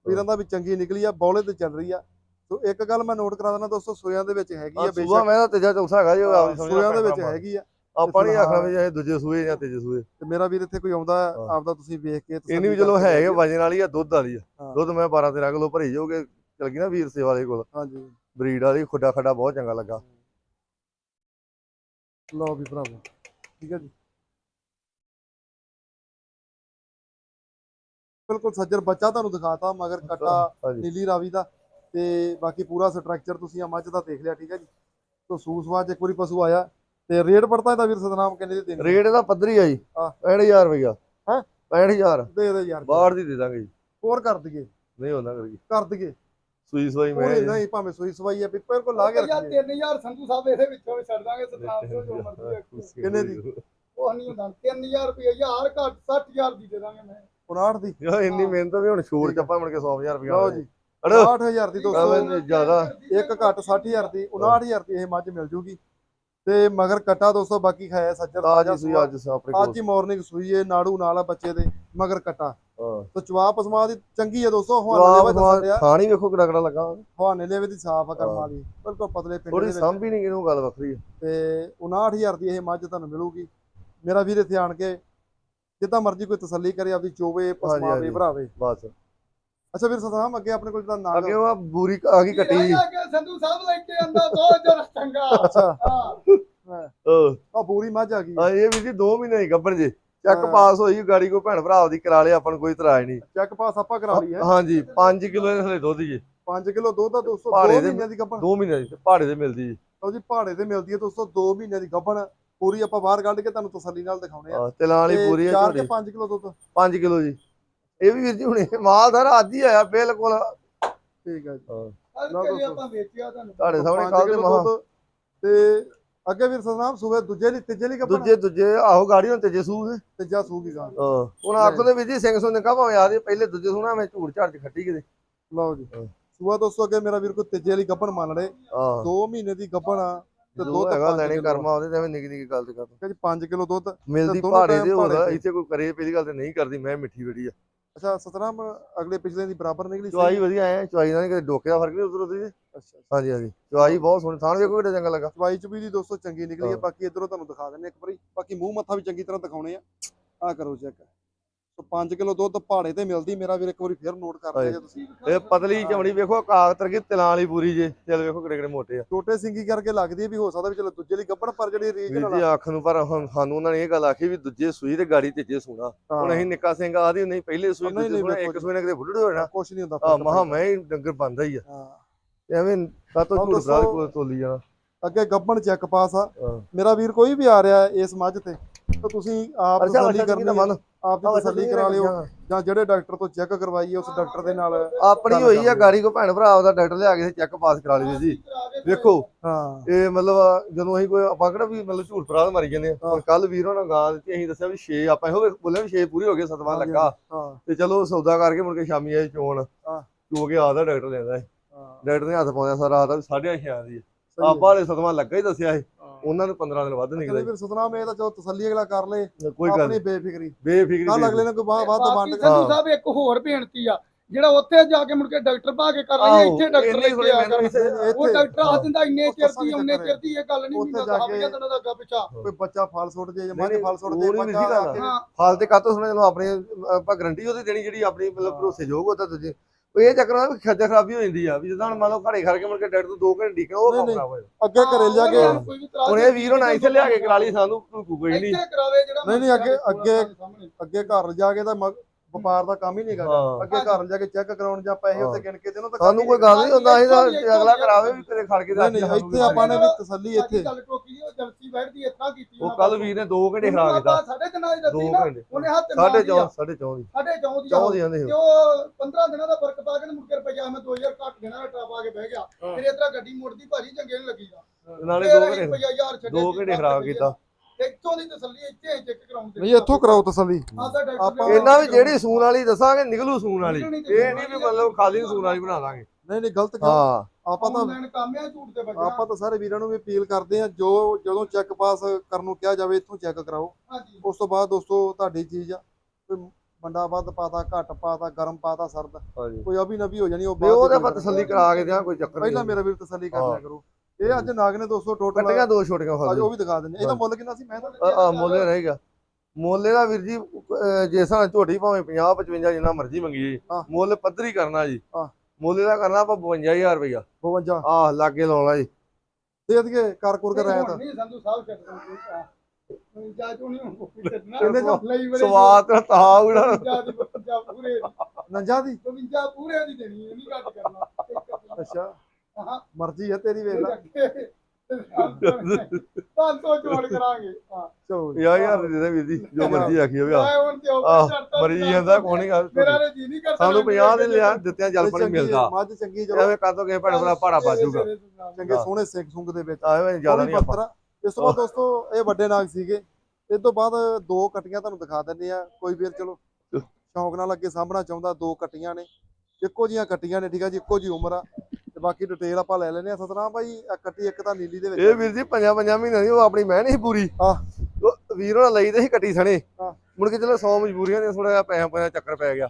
ਵੀਰਾਂ ਦਾ ਵੀ ਚੰਗੀ ਨਿਕਲੀ ਆ ਬੌਲੇ ਤੇ ਚੱਲ ਰਹੀ ਆ। ਸੋ ਇੱਕ ਗੱਲ ਮੈਂ ਨੋਟ ਕਰਾ ਦਿੰਦਾ ਦੋਸਤੋ ਸੋਇਆਂ ਦੇ ਵਿੱਚ ਹੈਗੀ ਆ ਸੂਆ ਮੈਂ ਤਾਂ ਤੇਜਾ ਚੌਥਾ ਹੈਗਾ ਜੀ ਸਮਝ ਸੋਇਆਂ ਦੇ ਵਿੱਚ ਹੈਗੀ ਆ। ਆਪਾਂ ਨਹੀਂ ਆਖਣਾ ਵੀ ਇਹ ਦੂਜੇ ਸੂਏ ਜਾਂ ਤੀਜੇ ਸੂਏ। ਤੇ ਮੇਰਾ ਵੀਰ ਇੱਥੇ ਕੋਈ ਆਉਂਦਾ। ਆਪਦਾ ਤੁਸੀਂ ਵੇਖ ਕੇ ਇਹਨੀ ਵੀ ਚਲੋ ਕਰਕੇ ਹੈ ਵਜਨ ਵਾਲੀ ਆ ਦੁੱਧ ਵਾਲੀ ਆ। ਦੁੱਧ ਮੈਂ 12 13 ਕਿਲੋ ਭਰੀ ਜਾਓਗੇ ਚਲ ਗਈ ਨਾ ਵੀਰ ਸੇ ਵਾਲੇ ਕੋਲ। ਹਾਂਜੀ। ਬਰੀਡ ਵਾਲੀ ਖੁੱਡਾ ਖੱਡਾ ਬਹੁਤ ਚੰਗਾ ਲੱਗਾ। ਲਓ ਵੀ ਭਰਾਵੋ ਠੀਕ ਹੈ ਜੀ। ਬਿਲਕੁਲ ਸੱਜਰ ਬੱਚਾ ਤੁਹਾਨੂੰ ਦਿਖਾਤਾ ਮਗਰ ਕੱਟਾ ਨੀਲੀ ਰਾਵੀ ਦਾ। ਤੇ ਬਾਕੀ ਪੂਰਾ ਸਟਰਕਚਰ ਤੁਸੀਂ ਆ ਮੱਝ ਦਾ ਦੇਖ ਲਿਆ ਠੀਕ ਹੈ ਜੀ। ਤੋ ਸੂਸਵਾ ਚ ਇੱਕ ਵਾਰੀ ਪਸ਼ੂ ਆਇਆ ਤੇ ਰੇਟ ਪੜਤਾ ਇਹਦਾ ਵੀਰ ਸਤਨਾਮ ਕਿੰਨੇ ਦੀ ਦੇਣੀ? ਰੇਟ ਇਹਦਾ ਪੱਧਰੀ ਆ ਜੀ। ਹਾਂ। 65000 ਰੁਪਇਆ ਹੈਂ? 65000 ਦੇ ਦੇ ਯਾਰ। ਬਾਹਰ ਦੀ ਦੇ ਦਾਂਗੇ ਜੀ। ਹੋਰ ਕਰ ਦਈਏ। ਨਹੀਂ ਹੁੰਦਾ ਕਰੀ ਕਰ ਦਈਏ। ਸੂਈ ਸਵਾਈ ਮੈਂ ਨਹੀਂ ਭਾਵੇਂ ਸੂਈ ਸਵਾਈ ਹੈ ਵੀ ਬਿਲਕੁਲ ਲਾ ਕੇ ਯਾਰ ਰੱਖੀਏ 3000 ਸੰਧੂ ਸਾਹਿਬ ਇਹਦੇ ਵਿੱਚੋਂ ਵੀ ਛੱਡ ਦਾਂਗੇ ਸਤਨਾਮ ਤੋਂ ਜੋ ਮਰਜ਼ੀ। ਕਿੰਨੇ ਦੀ? ਉਹ ਨਹੀਂ ਹੁੰਦਾ 3000 ਰੁਪਏ ਯਾਰ ਘੱਟ 60000 ਦੀ ਦੇ ਦਾਂਗੇ ਮੈਂ। 59 ਦੀ। ਯਾਰ ਇੰਨੀ। ਮਿਹਨਤ ਵੀ ਹੁਣ ਛੋੜ ਚੱਪਾ ਮੁੜ ਕੇ 100000 ਰੁਪਇਆ ਲਓ ਜੀ। 60000 ਦੀ ਦੋਸਤੋ ਐਵੇਂ ਜ਼ਿਆਦਾ। ਇੱਕ ਘੱਟ 60000 ਦੀ 59000 ਦੀ ਇਹ ਮੱਝ ਮਿਲ ਜੂਗੀ। ਤੇ ਮਗਰ ਕੱਟਾ ਦੋਸਤੋ ਬਾਕੀ ਖਾਇਆ ਸੱਜਰ ਤਾਜੀ ਸੂਈ ਅੱਜ ਆਪਣੇ ਅੱਜ ਹੀ ਮਾਰਨਿੰਗ ਸੂਈ ਏ ਨਾੜੂ ਨਾਲ ਆ ਬੱਚੇ ਦੇ ਮਗਰ ਕੱਟਾ। ਤੇ ਚਵਾ ਪਸਮਾ ਦੀ ਚੰਗੀ ਹੈ ਦੋਸਤੋ ਹਵਾਨੇ ਦੇ ਵਿੱਚ ਦੱਸਿਆ ਖਾਣੀ ਵੇਖੋ ਕਿਹੜਾ ਕਿਹੜਾ ਲੱਗਾ। ਹਵਾਨੇ ਦੇ ਵਿੱਚ ਸਾਫ਼ ਆ ਕਰਮ। ਵਾਲੀ ਬਿਲਕੁਲ ਪਤਲੇ ਪਿੰਡ ਦੇ ਥੋੜੀ ਵਿੱਚ। ਹੀ ਨਹੀਂ ਕਿਨੂੰ ਗੱਲ ਵੱਖਰੀ ਆ। ਤੇ 59000 ਦੀ ਇਹ ਮੱਝ ਤੁਹਾਨੂੰ ਮਿਲੂਗੀ। ਮੇਰਾ ਵੀਰ ਇੱਥੇ ਆਣ ਕੇ ਜਿੱਦਾਂ ਮਰਜ਼ੀ ਕੋਈ ਤਸੱਲੀ ਕਰੇ ਆਪਦੀ ਚੋਵੇ ਪਸਮਾਵੇ। ਭਰਾਵੇ। ਬਸ। ਅੱਛਾ ਵੀਰ ਸਤਨਾਮ ਅੱਗੇ ਆਪਣੇ ਕੋਲ ਜਿਹੜਾ ਨਾਗ ਅੱਗੇ ਉਹ ਬੂਰੀ ਆ ਗਈ ਕੱਟੀ ਆ ਕੇ ਸੰਧੂ ਸਾਹਿਬ ਲੈ ਕੇ ਆਂਦਾ ਬਹੁਤ ਜਰਾ ਚੰਗਾ। ਅੱਛਾ। ਹਾਂ। ਉਹ ਆ ਪੂਰੀ ਮੱਝ ਆ ਗਈ। ਆ ਇਹ ਵੀ ਜੀ 2 ਮਹੀਨੇ ਹੀ ਗੱਭਣ ਜੇ। ਚੱਕ ਹਾਂ। ਪਾਸ ਹੋਈ ਗਾੜੀ ਕੋ ਭੈਣ ਭਰਾ ਦੀ ਕਰਾ ਲਿਆ ਆਪਾਂ ਨੂੰ ਕੋਈ ਇਤਰਾਜ਼ ਨਹੀਂ। ਚੈੱਕ ਪਾਸ ਆਪਾਂ ਕਰਾ ਲਈ ਹੈ। ਹਾਂਜੀ 5 ਕਿਲੋ ਦੇ ਹਲੇ ਦੁੱਧ ਜੀ। 5 ਕਿਲੋ ਦੁੱਧ ਦਾ ਦੋਸਤੋ 2 ਪਹਾੜੇ ਦੇ- ਮਹੀਨਿਆਂ ਦੀ ਗੱਭਣ 2 ਮਹੀਨੇ ਦੀ ਪਹਾੜੇ ਦੇ ਮਿਲਦੀ ਜੀ। ਲਓ ਜੀ ਪਹਾੜੇ ਤੇ ਮਿਲਦੀ ਹੈ ਦੋਸਤੋ 2 ਮਹੀਨਿਆਂ ਦੀ ਗੱਭਣ ਪੂਰੀ ਆਪਾਂ ਬਾਹਰ ਕੱਢ ਕੇ ਤੁਹਾਨੂੰ ਤਸੱਲੀ ਨਾਲ ਦਿਖਾਉਣੇ ਆ। ਹਾਂ, ਤਿਲਾਂ ਵਾਲੀ ਪੂਰੀ ਹੈ 4 ਝੋਟੀ ਤੇ 5 ਕਿਲੋ ਦੁੱਧ। 5 ਕਿਲੋ ਜੀ। ਇਹ ਵੀ ਵੀਰ ਜੀ ਹੁਣੇ ਮਾਲਦਾਰ ਅੱਜ ਹੀ ਆਇਆ ਬਿਲਕੁਲ। ਠੀਕ ਹੈ ਜੀ। ਕੱਲ ਲਓ ਕੇ ਦੋਸਤੋ। ਆਪਾਂ ਵੇਚਿਆ ਤੁਹਾਨੂੰ। ਤੁਹਾਡੇ ਸਾਹਮਣੇ ਕੱਲ ਦੇ ਮਹਾ। ਤੇ ਅੱਗੇ ਵੀਰ ਸਤਨਾਮ ਸੂਵੇ ਦੂਜੇ ਲਈ ਤੀਜੇ ਲਈ ਗੱਭਣ ਦੂਜੇ ਦੂਜੇ ਆਹੋ ਗਾੜੀ ਹੁਣ ਤੇਜੇ ਸੂ ਦੇ ਤੀਜਾ ਸੂਗੀ ਗਾਂ? ਹਾਂ। ਹੁਣ ਆਖੋ ਦੇ ਵੀਰ ਜੀ ਸਿੰਘ ਸੁਣ ਕਾ ਭਾਵੇਂ ਆਦੇ ਪਹਿਲੇ ਦੂਜੇ ਸੁਣਾ ਮੈਂ ਝੂੜ ਝਾੜ ਚ ਖੱਟੀ ਕਿਤੇ। ਲਓ ਜੀ। ਸੂਆ ਦੋਸਤੋ ਅੱਗੇ ਮੇਰਾ ਵੀਰ ਕੋ ਤੀਜੇ ਲਈ ਗੱਭਣ ਮੰਨ ਲੜੇ ਹਾਂ। 2 ਮਹੀਨੇ ਦੀ ਗੱਭਣ ਆ ਤੇ ਦੁੱਧ ਦੁੱਧ ਹੈਗਾ ਲੈਣੇ। ਕਰਮਾ ਉਹਦੇ ਤੇ ਨਿੱਕੀ ਨਿੱਕੀ ਗੱਲ ਤੇ ਕਰ। ਜੀ 5 ਕਿਲੋ ਦੁੱਧ ਮਿਲਦੀ ਪਹਾੜੇ ਦੇ ਤੇ। ਇੱਥੇ ਕੋਈ ਕਰੇ ਪਹਿਲੀ ਗੱਲ ਤੇ ਨਹੀਂ ਕਰਦੀ ਮੈਂ ਮਿੱਠੀ ਬੜੀ ਆ। ਅੱਛਾ ਸਤਨਾਮ ਅਗਲੇ ਪਿਛਲੇ ਦੀ ਬਰਾਬਰ ਨਿਕਲੀ ਚੁਆਈ ਵਧੀਆ ਐ ਚੁਆਈ ਨਾਲ ਕਿਤੇ ਡੋਕੇ ਦਾ ਫ਼ਰਕ ਨਹੀਂ ਉਧਰ ਉਧਰ ਅੱਛਾ ਹਾਂਜੀ ਹਾਂਜੀ। ਚੁਆਈ ਬਹੁਤ ਸੋਹਣੀ ਥਾਣ ਵੇਖੋ ਕਿੱਡਾ ਚੰਗਾ ਲੱਗਾ। ਚਵਾਈ ਚੁਬੀ ਦੀ ਦੋਸਤੋ ਚੰਗੀ ਨਿਕਲੀ ਹੈ ਹਾਂ। ਬਾਕੀ ਇਧਰੋਂ ਤੁਹਾਨੂੰ ਦਿਖਾ ਦਿੰਨੇ ਇੱਕ ਵਾਰੀ। ਬਾਕੀ ਮੂੰਹ ਮੱਥਾ ਵੀ ਚੰਗੀ ਤਰ੍ਹਾਂ ਦਿਖਾਉਣੇ ਆ। ਆ ਕਰੋ ਚੈੱਕ ਸੋ 5 ਕਿਲੋ ਦੁੱਧ ਪਹਾੜੇ ਤੇ ਮਿਲਦੀ ਮੇਰਾ ਵੀਰ ਇੱਕ ਵਾਰੀ ਫੇਰ ਨੋਟ ਕਰ ਲਿਆ ਜੇ ਤੁਸੀਂ। ਇਹ ਪਤਲੀ ਚਮੜੀ ਵੇਖੋ ਕਾਗਤਰ ਕੀ ਤਿਲਾਂ ਵਾਲੀ ਪੂਰੀ ਜੇ। ਚੱਲ ਵੇਖੋ ਕਿਹੜੇ ਕਿਹੜੇ ਮੋਟੇ ਆ। ਛੋਟੇ ਸਿੰਗੀ ਕਰਕੇ ਲੱਗਦੀ ਹੈ ਵੀ ਹੋ ਸਕਦਾ ਵੀ ਚਲੋ ਦੂਜੇ ਲਈ ਗੱਬੜ ਪਰ ਜਿਹੜੀ ਰੀਜਨਲ ਜੀ ਅੱਖ ਨੂੰ ਪਰ ਸਾਨੂੰ ਉਹਨਾਂ ਨੇ ਇਹ ਗੱਲ ਆਖੀ ਵੀ ਦੂਜੇ ਸੂਈ ਤੇ ਗਾੜੀ ਤੀਜੇ ਸੂਣਾ। ਹੁਣ ਅਸੀਂ ਨਿੱਕਾ ਸਿੰਘ ਆਦੀ ਨਹੀਂ ਪਹਿਲੇ ਸੂਈ ਨਹੀਂ, ਦੂਜੇ ਨਹੀਂ, ਸੂਣਾ ਇੱਕ। ਸੂਈ ਨਾਲ ਕਿਤੇ ਬੁੱਢੜ ਹੋ ਜਾਣਾ ਕੁਛ ਨਹੀਂ ਹੁੰਦਾ ਫ਼ਰਕ ਮਹਾ। ਮੈਂ ਹੀ ਡੰਗਰ ਬੰਦਾ ਹੀ ਆ। ਹਾਂ। ਤੇ ਐਵੇਂ ਸਾਤੋਂ ਝੂਠ ਦੱਸੋ- ਫਰਾਦ ਕੋ ਤੋਲੀ ਜਾਣਾ। ਅੱਗੇ ਗੱਬਣ ਚੈੱਕ ਪਾਸ ਆ। ਹਾਂ। ਮੇਰਾ ਵੀਰ ਕੋਈ ਵੀ ਆ ਰਿਹਾ ਹੈ ਇਸ ਮੱਝ ਤੇ ਤਾਂ ਤੁਸੀਂ ਆਪ ਤਸੱਲੀ ਕਰਨੀ ਮਨ। ਆਪ ਦੀ ਤਸੱਲੀ ਕਰਾ ਲਿਓ। ਜਾਂ ਜਿਹੜੇ ਡਾਕਟਰ ਤੋਂ ਚੈੱਕ ਕਰਵਾਈਏ ਉਸ ਡਾਕਟਰ ਦੇ ਨਾਲ ਆਪਣੀ ਹੋਈ ਆ ਲਿਓ। ਗਾੜੀ ਕੋ ਭੈਣ ਭਰਾ ਉਹਦਾ ਡਾਕਟਰ ਲਿਆ ਕੇ ਚੈੱਕ ਪਾਸ ਕਰਾ ਲਈ ਜੀ। ਵੇਖੋ ਹਾਂ। ਇਹ ਮਤਲਬ ਜਦੋਂ ਅਸੀਂ ਕੋਈ ਆਪਾਂ ਕਿਹੜਾ ਵੀ ਮਤਲਬ ਝੂਠ ਫਰਾਦ ਮਾਰੀ ਜਾਂਦੇ ਆ। ਹੁਣ ਕੱਲ ਵੀਰ ਉਹਨਾਂ ਗਾਂ ਦਿੱਤੀ ਅਸੀਂ ਦੱਸਿਆ ਵੀ 6 ਆਪਾਂ ਇਹੋ ਬੋਲਿਆ ਵੀ 6 ਪੂਰੀ ਹੋ ਗਏ ਸਤਵਾਂ ਲੱਗਾ ਤੇ ਚਲੋ ਸੌਦਾ ਕਰਕੇ ਮੁੜ ਕੇ ਸ਼ਾਮੀ ਆਏ ਚੋਣ। ਚੋ ਕੇ ਆਦਾ ਡਾਕਟਰ ਲੈਂਦਾ ਹੈ। ਡਾਕਟਰ ਨੇ ਹੱਥ ਪਾਉਂਦਾ ਸਾਰਾ ਆਦਾ ਵੀ 6.5 ਦੀ ਹੈ। ਸਹੀ ਹੈ। ਆਪਾਂ ਵਾਲੇ ਸਤਵਾਂ ਲੱਗਾ ਹੀ ਦੱਸਿਆ ਸੀ। ਹਾਂ। ਉਹਨਾਂ ਨੂੰ 15 ਦਿਨ ਵੱਧ ਨਿਕਲੇ। ਵੀਰ ਸਤਨਾਮ ਇਹ ਤਾਂ ਚਲੋ ਤਸੱਲੀ ਅਗਲਾ ਕਰ ਲੇ ਕੋਈ ਗੱਲ ਆਪਣੀ ਨੀ, ਬੇਫਿਕਰੀ। ਬੇਫਿਕਰੀ ਕੱਲ ਦੇ ਅਗਲੇ ਨੇ ਕੋਈ ਵੱਧ ਵੰਡ ਸੰਧੂ ਹਾਂ। ਸਾਹਿਬ ਇੱਕ ਹੋਰ ਬੇਨਤੀ ਆ ਜਿਹੜਾ ਉੱਥੇ ਜਾ ਕੇ ਮੁੜ ਕੇ ਡਾਕਟਰ ਪਾ ਕੇ ਕਰ ਰਹੀ ਇੱਥੇ ਡਾਕਟਰ ਲੈ ਕੇ ਆ ਉਹ ਡਾਕਟਰ ਆ ਦਿੰਦਾ ਇੰਨੇ ਚਿਰ ਦੀ ਉਹਨੇ ਚਿਰ ਦੀ ਇਹ ਗੱਲ ਨਹੀਂ ਹੁੰਦਾ ਜਾ ਕੇ- ਵਜੇ ਦਾ ਅੱਗਾ ਪਿੱਛਾ। ਕੋਈ ਬੱਚਾ ਫਲ ਸੁੱਟ ਜੇ ਜਾਂ ਨਹੀਂ, ਨਹੀਂ, ਫਲ ਸੁੱਟ ਜੇ ਨਹੀਂ ਬੱਚਾ ਕੇ- ਹਾਲ ਤੇ ਕਾਤੋਂ ਸੁਣੇ ਚਲੋ ਆਪਣੇ ਆਪਾਂ ਗਰੰਟੀ ਉਹਦੀ ਦੇਣੀ ਜਿਹੜੀ ਆਪਣੀ ਮਤਲਬ। ਭਰੋਸੇਯੋਗ ਉਹ ਤਾਂ ਦੂਜੇ ਉਹ ਇਹ ਚੱਕਰ ਵੀ ਖੱਜਾ ਖਰਾਬੀ ਹੋ ਜਾਂਦੀ ਆ ਵੀ ਜਦੋਂ ਹੁਣ ਮੰਨ ਲਓ ਘੜੇ ਖੜ ਕੇ ਮੁੜ ਕੇ ਡਾਕਟਰ ਤੋਂ 2 ਘੰਟੇ ਢੀਕਣਾ ਉਹ ਕੰਮ। ਖਰਾਬ ਹੋ ਜਾਂਦਾ ਅੱਗੇ ਘਰੇ ਲਿਆ ਕੇ ਹੁਣ ਇਹ ਵੀਰ ਹੁਣ ਇੱਥੇ ਲਿਆ ਕੇ ਕਰਾ ਲਈ ਸਾਨੂੰ ਕੋਈ ਨਹੀਂ ਇੱਥੇ ਕਰਾਵੇ ਜਿਹੜਾ ਨਹੀਂ, ਨਹੀਂ, ਅੱਗੇ- ਅੱਗੇ-। ਅੱਗੇ ਘਰ ਜਾ ਕੇ ਤਾਂ ਵਪਾਰ ਦਾ ਕੰਮ ਹੀ ਨਹੀਂ ਕਰਦਾ ਹਾਂ। ਅੱਗੇ ਘਰ ਜਾ ਕੇ ਚੈੱਕ ਕਰਾਉਣ ਜਾਂ ਪੈਸੇ ਉੱਤੇ। ਗਿਣ ਕੇ ਦੇਣੋ ਤਾਂ ਸਾਨੂੰ ਕੋਈ ਗੱਲ ਨਹੀਂ ਹੁੰਦਾ ਅਸੀਂ ਤਾਂ ਅਗਲਾ ਕਰਾਵੇ ਵੀ ਕਦੇ ਖੜ ਕੇ ਨਹੀਂ ਨਹੀਂ ਇੱਥੇ ਆਪਾਂ ਨੇ ਵੀ ਤਸੱਲੀ ਇੱਥੇ। ਗੱਲ ਟੋਕੀ ਉਹ ਜਲਸੀ ਬੈਠਦੀ ਇਤਨਾ ਕੀਤੀ ਉਹ ਕੱਲ ਵੀਰ ਨੇ 2 ਘੰਟੇ ਖਰਾਬ ਕੀਤਾ। ਸਾਡੇ ਦਿਨਾਂ ਦੀ 2 ਦੱਸੀ ਨਾ ਘੰਟੇ। ਉਹਨੇ ਹੱਥ ਸਾਢੇ ਮਾਰ ਦਿਆ 4 ਸਾਢੇ 4 ਦੀ ਸਾਡੇ ਚੌਂ ਦੀ 4 ਦੀ ਆਂਦੇ ਤੇ ਉਹ 15 ਦਿਨਾਂ ਦਾ ਫ਼ਰਕ ਪਾ ਕੇ ਤੇ ਮੁੜ ਕੇ ਰੁਪਈਆ ਮੈਂ 2000 ਘੱਟ ਦੇਣਾ ਟਾ ਪਾ ਕੇ ਬਹਿ ਗਿਆ। ਹਾਂ। ਫਿਰ ਇਤਰਾ ਗੱਡੀ ਮੁੜਦੀ ਭਾਜੀ ਚੰਗੇ ਨਹੀਂ ਲੱਗੀ ਦਾ ਨਾਲੇ 2 ਘੰਟੇ ਰੁਪਈਆ ਯਾਰ ਛੱਡੇ 2 ਘੰਟੇ ਖਰਾਬ ਕੀਤਾ। ਇੱਥੋਂ ਦੀ ਤਸੱਲੀ ਇੱਥੇ ਚੈੱਕ ਕਰਾਉਂਦੇ ਨਹੀਂ ਇੱਥੋਂ ਕਰਾਓ ਤਸੱਲੀ। ਆਪਾਂ- ਇਹਨਾਂ ਵੀ ਜਿਹੜੀ ਸੂਣ ਵਾਲੀ ਦੱਸਾਂਗੇ ਨਿਕਲੂ ਸੂਣ ਵਾਲੀ। ਇਹ ਨਹੀਂ ਵੀ ਮਤਲਬ ਖਾਲੀ ਸੂਣ ਵਾਲੀ ਬਣਾ ਦਾਂਗੇ। ਨਹੀਂ ਨਹੀਂ ਗਲਤ ਹਾਂ। ਆਪਾਂ ਤਾਂ ਆਨਲਾਈਨ ਕੰਮ ਆ ਝੂਠ ਤੇ ਬੱਜਾ ਆਪਾਂ ਤਾਂ ਸਾਰੇ ਵੀਰਾਂ ਨੂੰ ਵੀ ਅਪੀਲ ਕਰਦੇ ਆ ਜੋ ਜਦੋਂ ਚੈੱਕ ਪਾਸ ਕਰਨ ਨੂੰ ਕਿਹਾ ਜਾਵੇ ਇੱਥੋਂ ਚੈੱਕ ਕਰਾਓ। ਹਾਂਜੀ। ਉਸ ਤੋਂ ਬਾਅਦ ਦੋਸਤੋ ਤੁਹਾਡੀ ਚੀਜ਼ ਆ। ਕੋਈ ਮੰਡਾ ਵੱਧ ਪਾਤਾ ਘੱਟ ਪਾਤਾ ਗਰਮ ਪਾਤਾ ਸਰਦ। ਹਾਂਜੀ। ਕੋਈ ਅਭੀ ਨਬੀ ਹੋ ਜਾਣੀ ਉਹ ਵੀ ਬਾਅਦ ਉਹਦੇ ਗੱਲ ਤਸੱਲੀ ਕਰਾ ਕੇ ਦਿਆਂ ਕੋਈ ਚੱਕਰ ਪਹਿਲਾਂ ਨਹੀਂ। ਮੇਰਾ ਵੀਰ ਤਸੱਲੀ ਕਰ। ਲਿਆ ਕਰੋ। ਇਹ ਅੱਜ ਨਾਗ ਨੇ ਦੋਸਤੋ ਟੋਟਲ ਕੱਟੀਆਂ ਦੋ ਛੋਟੀਆਂ ਅੱਜ ਫਲ ਉਹ ਵੀ ਦਿਖਾ ਦਿੰਦੇ ਇਹਦਾ ਮੁੱਲ ਕਿੰਨਾ ਸੀ? ਮੈਂ ਤਾਂ ਆ ਮੋਲੇ ਰਹੇਗਾ ਮੋਲੇ ਦਾ ਵੀਰ ਜੀ ਜੇ ਸਾਂ ਝੋਟੀ ਭਾਵੇਂ 50 55 ਜਿੰਨਾ ਮਰਜ਼ੀ ਮੰਗੀਏ। ਮੁੱਲ ਪੱਧਰੀ ਕਰਨਾ ਜੀ। ਹਾਂ। ਮੋਲੇ ਦਾ ਕਰਨਾ ਆਪਾਂ 52000 ਰੁਪਇਆ 52 ਆਹ ਲਾਗੇ ਲਾਉਣਾ ਜੀ। ਦੇ ਦਈਏ ਕਰ ਕੁਰ ਕੇ ਰਹਿ ਤਾਂ। ਨਹੀਂ ਸੰਧੂ ਸਾਹਿਬ ਬੜੇ ਸਵਾਦ ਤਾਂ ਤਾਂ ਉੜਾ 52 ਦੀ 52 ਪੂਰੇ ਦੀ। ਨੰਜਾ ਦੀ? 52 ਪੂਰੇ ਦੀ ਦੇਣੀ ਨਹੀਂ ਘੱਟ ਕਰਨਾ। ਅੱਛਾ। ਮਰਜ਼ੀ ਹੈ ਤੇਰੀ ਵੇਖ ਲੈ। ਪੰਜ ਸੌ ਜੋੜ ਕਰਾਂਗੇ। ਹਾਂ। ਚਲੋ ਜੀ। 50000 ਦੇ ਦੇ ਵੀਰ ਜੀ ਜੋ ਮਰਜ਼ੀ ਆਖੀ ਹੋਵੇ ਕਰਤਾ ਮਰੀ ਜਾਂਦਾ ਕੋਈ ਨਹੀਂ ਗੱਲ ਮੇਰਾ ਨੇ ਜੀ ਨਹੀਂ ਕਰਦਾ ਸਾਨੂੰ 50 ਦੇ ਲਿਆ ਦਿੱਤਿਆਂ ਜਲ ਪਾਣੀ ਚੰਗੀ ਮਿਲਦਾ। ਮੱਝ ਚੰਗੀ ਚਲੋ। ਐਵੇਂ ਕਾਤੋਂ ਕਿਸੇ ਭੈਣ ਭਰਾ ਭਾੜਾ ਬਾਜੂਗਾ ਚੰਗੇ ਸੋਹਣੇ ਸਿੰਘ ਸੁੰਗ ਦੇ ਵਿੱਚ। ਆਵੇਂ ਜ਼ਿਆਦਾ ਨਹੀਂ ਆਪਾਂ। ਪੱਤਰ ਇਸ ਤੋਂ ਬਾਅਦ ਦੋਸਤੋ ਇਹ ਵੱਡੇ ਨਾਗ ਸੀਗੇ। ਇਸ ਤੋਂ ਬਾਅਦ ਦੋ ਕਟੀਆਂ ਤੁਹਾਨੂੰ ਦਿਖਾ ਦਿੰਦੇ ਆ ਕੋਈ ਵੀਰ ਚਲੋ। ਸ਼ੌਂਕ ਨਾਲ ਅੱਗੇ ਸਾਹਮਣਾ ਚਾਹੁੰਦਾ ਦੋ ਕਟੀਆਂ ਨੇ। ਇੱਕੋ ਜੀਆਂ ਕਟੀਆਂ ਨੇ ਠੀਕ ਆ ਜੀ ਇੱਕੋ ਜੀ ਉਮਰ ਆ। ਤੇ ਬਾਕੀ ਡਿਟੇਲ ਆਪਾਂ ਲੈ ਲੈਨੇ ਆ ਸਤਨਾਮ ਭਾਈ ਕੱਟੀ ਇੱਕ ਤਾਂ ਨੀਲੀ ਦੇ ਵਿੱਚ ਇਹ ਵੀਰ ਜੀ ਪੰਜਾਂ ਪੰਜਾਂ ਮਹੀਨਿਆਂ ਦੀ ਉਹ ਆਪਣੀ ਮੈਂ ਨਹੀਂ ਪੂਰੀ। ਉਹ ਵੀਰ ਹੋਣਾ ਲਈ ਤੇ ਸੀ ਕੱਟੀ ਸਣੇ। ਆਹ। ਮੁੜ ਕੇ ਚਲੋ 100 ਮਜਬੂਰੀਆਂ ਨੇ ਥੋੜਾ ਜਿਹਾ ਪੈਸਾ ਪੈਸਾ ਚੱਕਰ ਪੈ ਗਿਆ।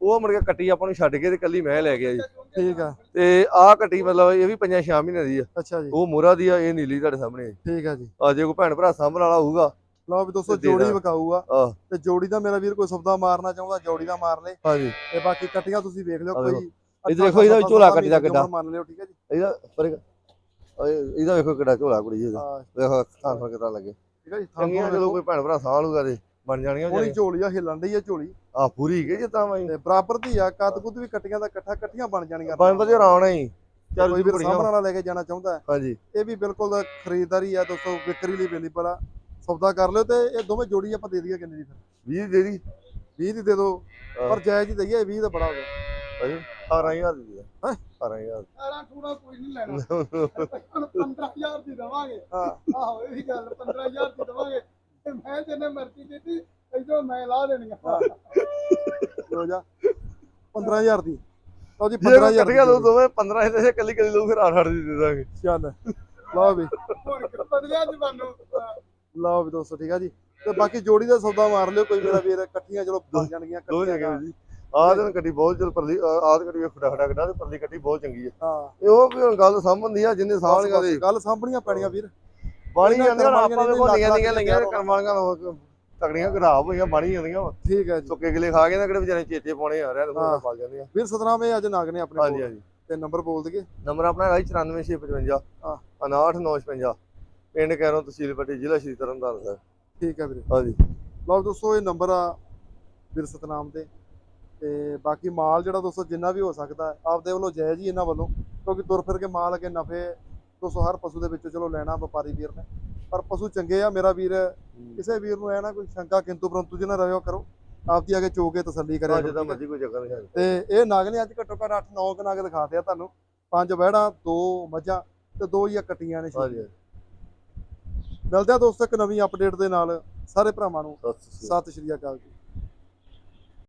ਉਹ ਮੁੜ ਕੇ ਕੱਟੀ ਆਪਾਂ ਨੂੰ ਛੱਡ ਕੇ ਤੇ ਕੱਲੀ ਮੈਂ ਲੈ ਗਿਆ ਜੀ। ਠੀਕ ਆ। ਤੇ ਆਹ ਕੱਟੀ ਮਤਲਬ ਇਹ ਵੀ ਪੰਜਾਂ ਛੇ ਮਹੀਨਿਆਂ ਦੀ ਆ। ਅੱਛਾ ਜੀ। ਉਹ ਮੋਰਾ ਦੀ ਆ ਇਹ ਨੀਲੀ ਤੁਹਾਡੇ ਸਾਹਮਣੇ ਆ ਠੀਕ ਆ ਜੀ। ਆ ਜੇ ਕੋਈ ਭੈਣ ਭਰਾ ਸਾਂਭਣ ਵਾਲਾ ਹੋਊਗਾ ਲਓ ਵੀ ਦੋਸਤੋ ਜੋੜੀ। ਵਿਕਾਊ ਆ ਤੇ ਜੋੜੀ ਦਾ ਮੇਰਾ ਵੀਰ ਕੋਈ ਸੌਦਾ ਮਾਰਨਾ ਚਾਹੁੰਦਾ ਜੋੜੀ ਦਾ ਮਾਰ ਲੇ। ਹਾਂਜੀ। ਤੇ ਬਾਕੀ ਕਟੀਆਂ ਤੁਸੀਂ ਵੇਖ ਲਿਓ ਕੋਈ ਇੱਧਰ ਦੇਖੋ ਇਹਦਾ ਵੀ ਝੋਲਾ ਕੱਟੀ ਦਾ ਕਿੱਡਾ। ਮੰਨ ਲਿਓ ਠੀਕ ਹੈ ਜੀ। ਇਹਦਾ ਫ਼ਰਕ ਇਹ- ਇਹਦਾ ਵੇਖੋ ਕਿੱਡਾ ਝੋਲਾ ਕੁੜੀ ਇਹਦਾ। ਵੇਖੋ ਥਾਂ ਥਾਂ ਕਿੱਦਾਂ ਲੱਗੇ। ਠੀਕ ਹੈ ਜੀ ਚੰਗੀਆਂ ਜਦੋਂ ਕੋਈ ਭੈਣ ਭਰਾ ਸਾਂਭ ਲੂਗਾ ਤੇ ਬਣ ਜਾਣੀਆਂ ਉਹਦੀ ਝੋਲੀ ਆ ਹਿੱਲਣ ਡਈ ਆ ਝੋਲੀ। ਆ ਪੂਰੀ ਕਿ ਜਿੱਦਾਂ ਮੈਂ ਤੇ ਬਰਾਬਰ ਦੀ ਆ ਕੱਦ ਕੁੱਦ ਵੀ ਕਟੀਆਂ ਦਾ ਇਕੱਠਾ ਇਕੱਠੀਆਂ ਬਣ ਜਾਣੀਆਂ ਪੰਜ ਵਧੀਆ ਰਾਉਣਾ ਹੀ। ਚਾਰ ਕੋਈ ਕੁੜੀਆਂ। ਸਾਹਮਣੇ ਲੈ ਕੇ ਜਾਣਾ ਚਾਹੁੰਦਾ ਹੈ, ਹਾਂਜੀ। ਇਹ ਵੀ ਬਿਲਕੁਲ ਖਰੀਦਦਾਰੀ ਆ ਦੋਸਤੋ ਵਿਕਰੀ ਲਈ ਅਵੇਲੇਬਲ ਆ। ਸੌਦਾ ਕਰ ਲਿਓ ਤੇ ਇਹ ਦੋਵੇਂ ਜੋੜੀ ਆਪਾਂ ਦੇ ਦਈਏ ਕਿੰਨੇ ਦੀ ਫਿਰ? 20 ਦੇ ਦੀ 20 ਦੀ ਦੇ ਦਿਓ। ਪਰ ਜਾਇਜ਼ ਹੀ ਦਈਏ 20 ਦਾ ਬੜਾ ਹੋ ਗਿਆ। ਭਾਜੀ 18000 ਦੀ ਦੇ। ਹੈਂ? 18000 ਸਾਰਾ ਠੂਣਾ ਕੋਈ ਨਹੀਂ ਲੈਣਾ। [laughs] ਹੁਣ 15000 ਦੀ ਦਵਾਂਗੇ। ਹਾਂ। ਆਹੋ ਇਹ ਵੀ ਗੱਲ 15000 ਦੀ ਦਵਾਂਗੇ। ਤੇ ਮੈਂ ਜਿੰਨੇ ਮਰਜ਼ੀ ਦਿੱਤੀ ਇਦੋਂ ਮੈਂ ਲਾ ਦੇਣੀਆਂ। ਲੋ ਜਾ 15000 ਦੀ। ਲਓ ਜੀ ਜੇ ਕੋਈ 15000 ਕੱਟੀਆਂ ਲਓ ਦੋਵੇਂ 15 ਦੇ ਕੱਲੀ ਕੱਲੀ ਲਓ ਫਿਰ 8 8 ਦੀ ਦੇ ਦਾਂਗੇ। ਚੱਲ। ਲਓ ਵੀ। ਜਵਾਨੋ? ਲਓ ਵੀ ਦੋਸਤੋ ਠੀਕ ਆ ਜੀ। ਤੇ ਬਾਕੀ ਜੋੜੀ ਦਾ ਸੌਦਾ ਮਾਰ ਲਿਓ ਕੋਈ ਮੇਰਾ ਵੀਰ ਇਕੱਠੀਆਂ ਚਲੋ ਬਣ ਜਾਣਗੀਆਂ ਦੋ ਇਕੱਠੀਆਂ ਆਹ ਦਿਨ ਕੱਟੀ ਬਹੁਤ ਚਲ ਪਰਲੀ ਆਹ ਤੇ ਕੱਟੀ ਖੜਾ ਖੜਾ ਕੱਢਾ ਤੇ ਪਰਲੀ ਕੱਟੀ ਬਹੁਤ ਚੰਗੀ ਹੈ ਹਾਂ। ਇਹ ਉਹ ਵੀ ਹੁਣ ਗੱਲ ਸੰਬੰਧੀ ਆ ਜਿੰਨੇ ਸਾਹਮਣੇ ਦੇ ਗੱਲ ਸਾਂਭਣੀਆਂ ਪੈਣੀਆਂ ਵੀਰ। ਬਾਣੀ ਜਾਂਦੇ ਹੁਣ ਆਪਾਂ ਵੀ ਭੋਲੀਆਂ ਦੀਆਂ ਲਈਆਂ ਕਰਮਾਂ ਵਾਲੀਆਂ ਤਗੜੀਆਂ ਖਰਾਬ ਹੋਈਆਂ ਬਾਣੀ ਜਾਂਦੀਆਂ ਠੀਕ ਹੈ ਜੀ। ਸੁੱਕੇ ਗਿਲੇ ਖਾ ਕੇ ਨਾ ਕਿਹੜੇ ਵਿਚਾਰੇ ਚੇਤੇ ਪਾਉਣੇ ਆ ਰਿਆ ਹਾਂ। ਤੇ ਪਾ ਜਾਂਦੀਆਂ ਵੀਰ ਸਤਨਾਮ ਇਹ ਅੱਜ ਨਾਗ ਨੇ ਆਪਣੇ ਹਾਂਜੀ ਹਾਂਜੀ। ਤੇ ਨੰਬਰ ਬੋਲ ਦਈਏ? ਨੰਬਰ ਆਪਣਾ ਜੀ 94655 ਹਾਂ। 59955 ਪਿੰਡ ਕੈਰੋਂ ਤਹਿਸੀਲ ਪੱਟੀ ਜ਼ਿਲ੍ਹਾ ਸ਼੍ਰੀ ਤਰਨਤਾਰਨ ਸਾਹਿਬ। ਠੀਕ ਹੈ ਵੀਰੇ। ਹਾਂਜੀ। ਲਓ ਦੋਸਤੋ ਇਹ ਨੰਬਰ ਆ ਵੀਰ ਸਤਨਾਮ ਦੇ। ਤੇ ਬਾਕੀ ਮਾਲ ਜਿਹੜਾ ਦੋਸਤੋ ਜਿੰਨਾ ਵੀ ਹੋ ਸਕਦਾ ਆਪਦੇ ਵੱਲੋਂ ਜਾਇਜ਼ ਹੀ ਇਹਨਾਂ ਵੱਲੋਂ ਕਿਉਂਕਿ ਤੁਰ ਫਿਰ ਕੇ ਮਾਲ ਅੱਗੇ ਨਫੇ ਦੋਸਤੋ ਹਰ ਪਸ਼ੂ ਦੇ ਵਿੱਚੋਂ ਚਲੋ ਲੈਣਾ ਵਪਾਰੀ ਵੀਰ ਨੇ ਪਰ ਪਸ਼ੂ ਚੰਗੇ ਆ ਮੇਰਾ ਵੀਰ ਕਿਸੇ ਵੀਰ ਨੂੰ ਐ ਨਾ ਕੋਈ ਸ਼ੰਕਾ ਕਿੰਤੂ ਪਰੰਤੂ ਜਿਹਨਾਂ ਰਹਿਓ ਕਰੋ ਆਪਦੀ ਕੇ ਚੋ ਕੇ ਤਸੱਲੀ ਕਰਿਆ ਹੈ? ਮਰਜ਼ੀ ਕੋਈ ਚੱਕਰ ਨਹੀਂ ਤੇ ਇਹ ਨਾਗ ਨੇ ਅੱਜ ਘੱਟੋ ਘੱਟ 8-9 ਕ ਨਾਗ ਦਿਖਾਤੇ ਆ ਤੁਹਾਨੂੰ ਪੰਜ ਵਹਿੜਾਂ ਦੋ ਮੱਝਾਂ ਤੇ ਦੋ ਹੀ ਕੱਟੀਆਂ ਨੇ ਹਾਂਜੀ ਮਿਲਦੇ ਆ ਦੋਸਤੋ ਇੱਕ ਨਵੀਂ ਅਪਡੇਟ ਦੇ ਨਾਲ ਸਾਰੇ ਭਰਾਵਾਂ ਨੂੰ ਸਤਿ ਸ਼੍ਰੀ ਅਕਾਲ ਜੀ।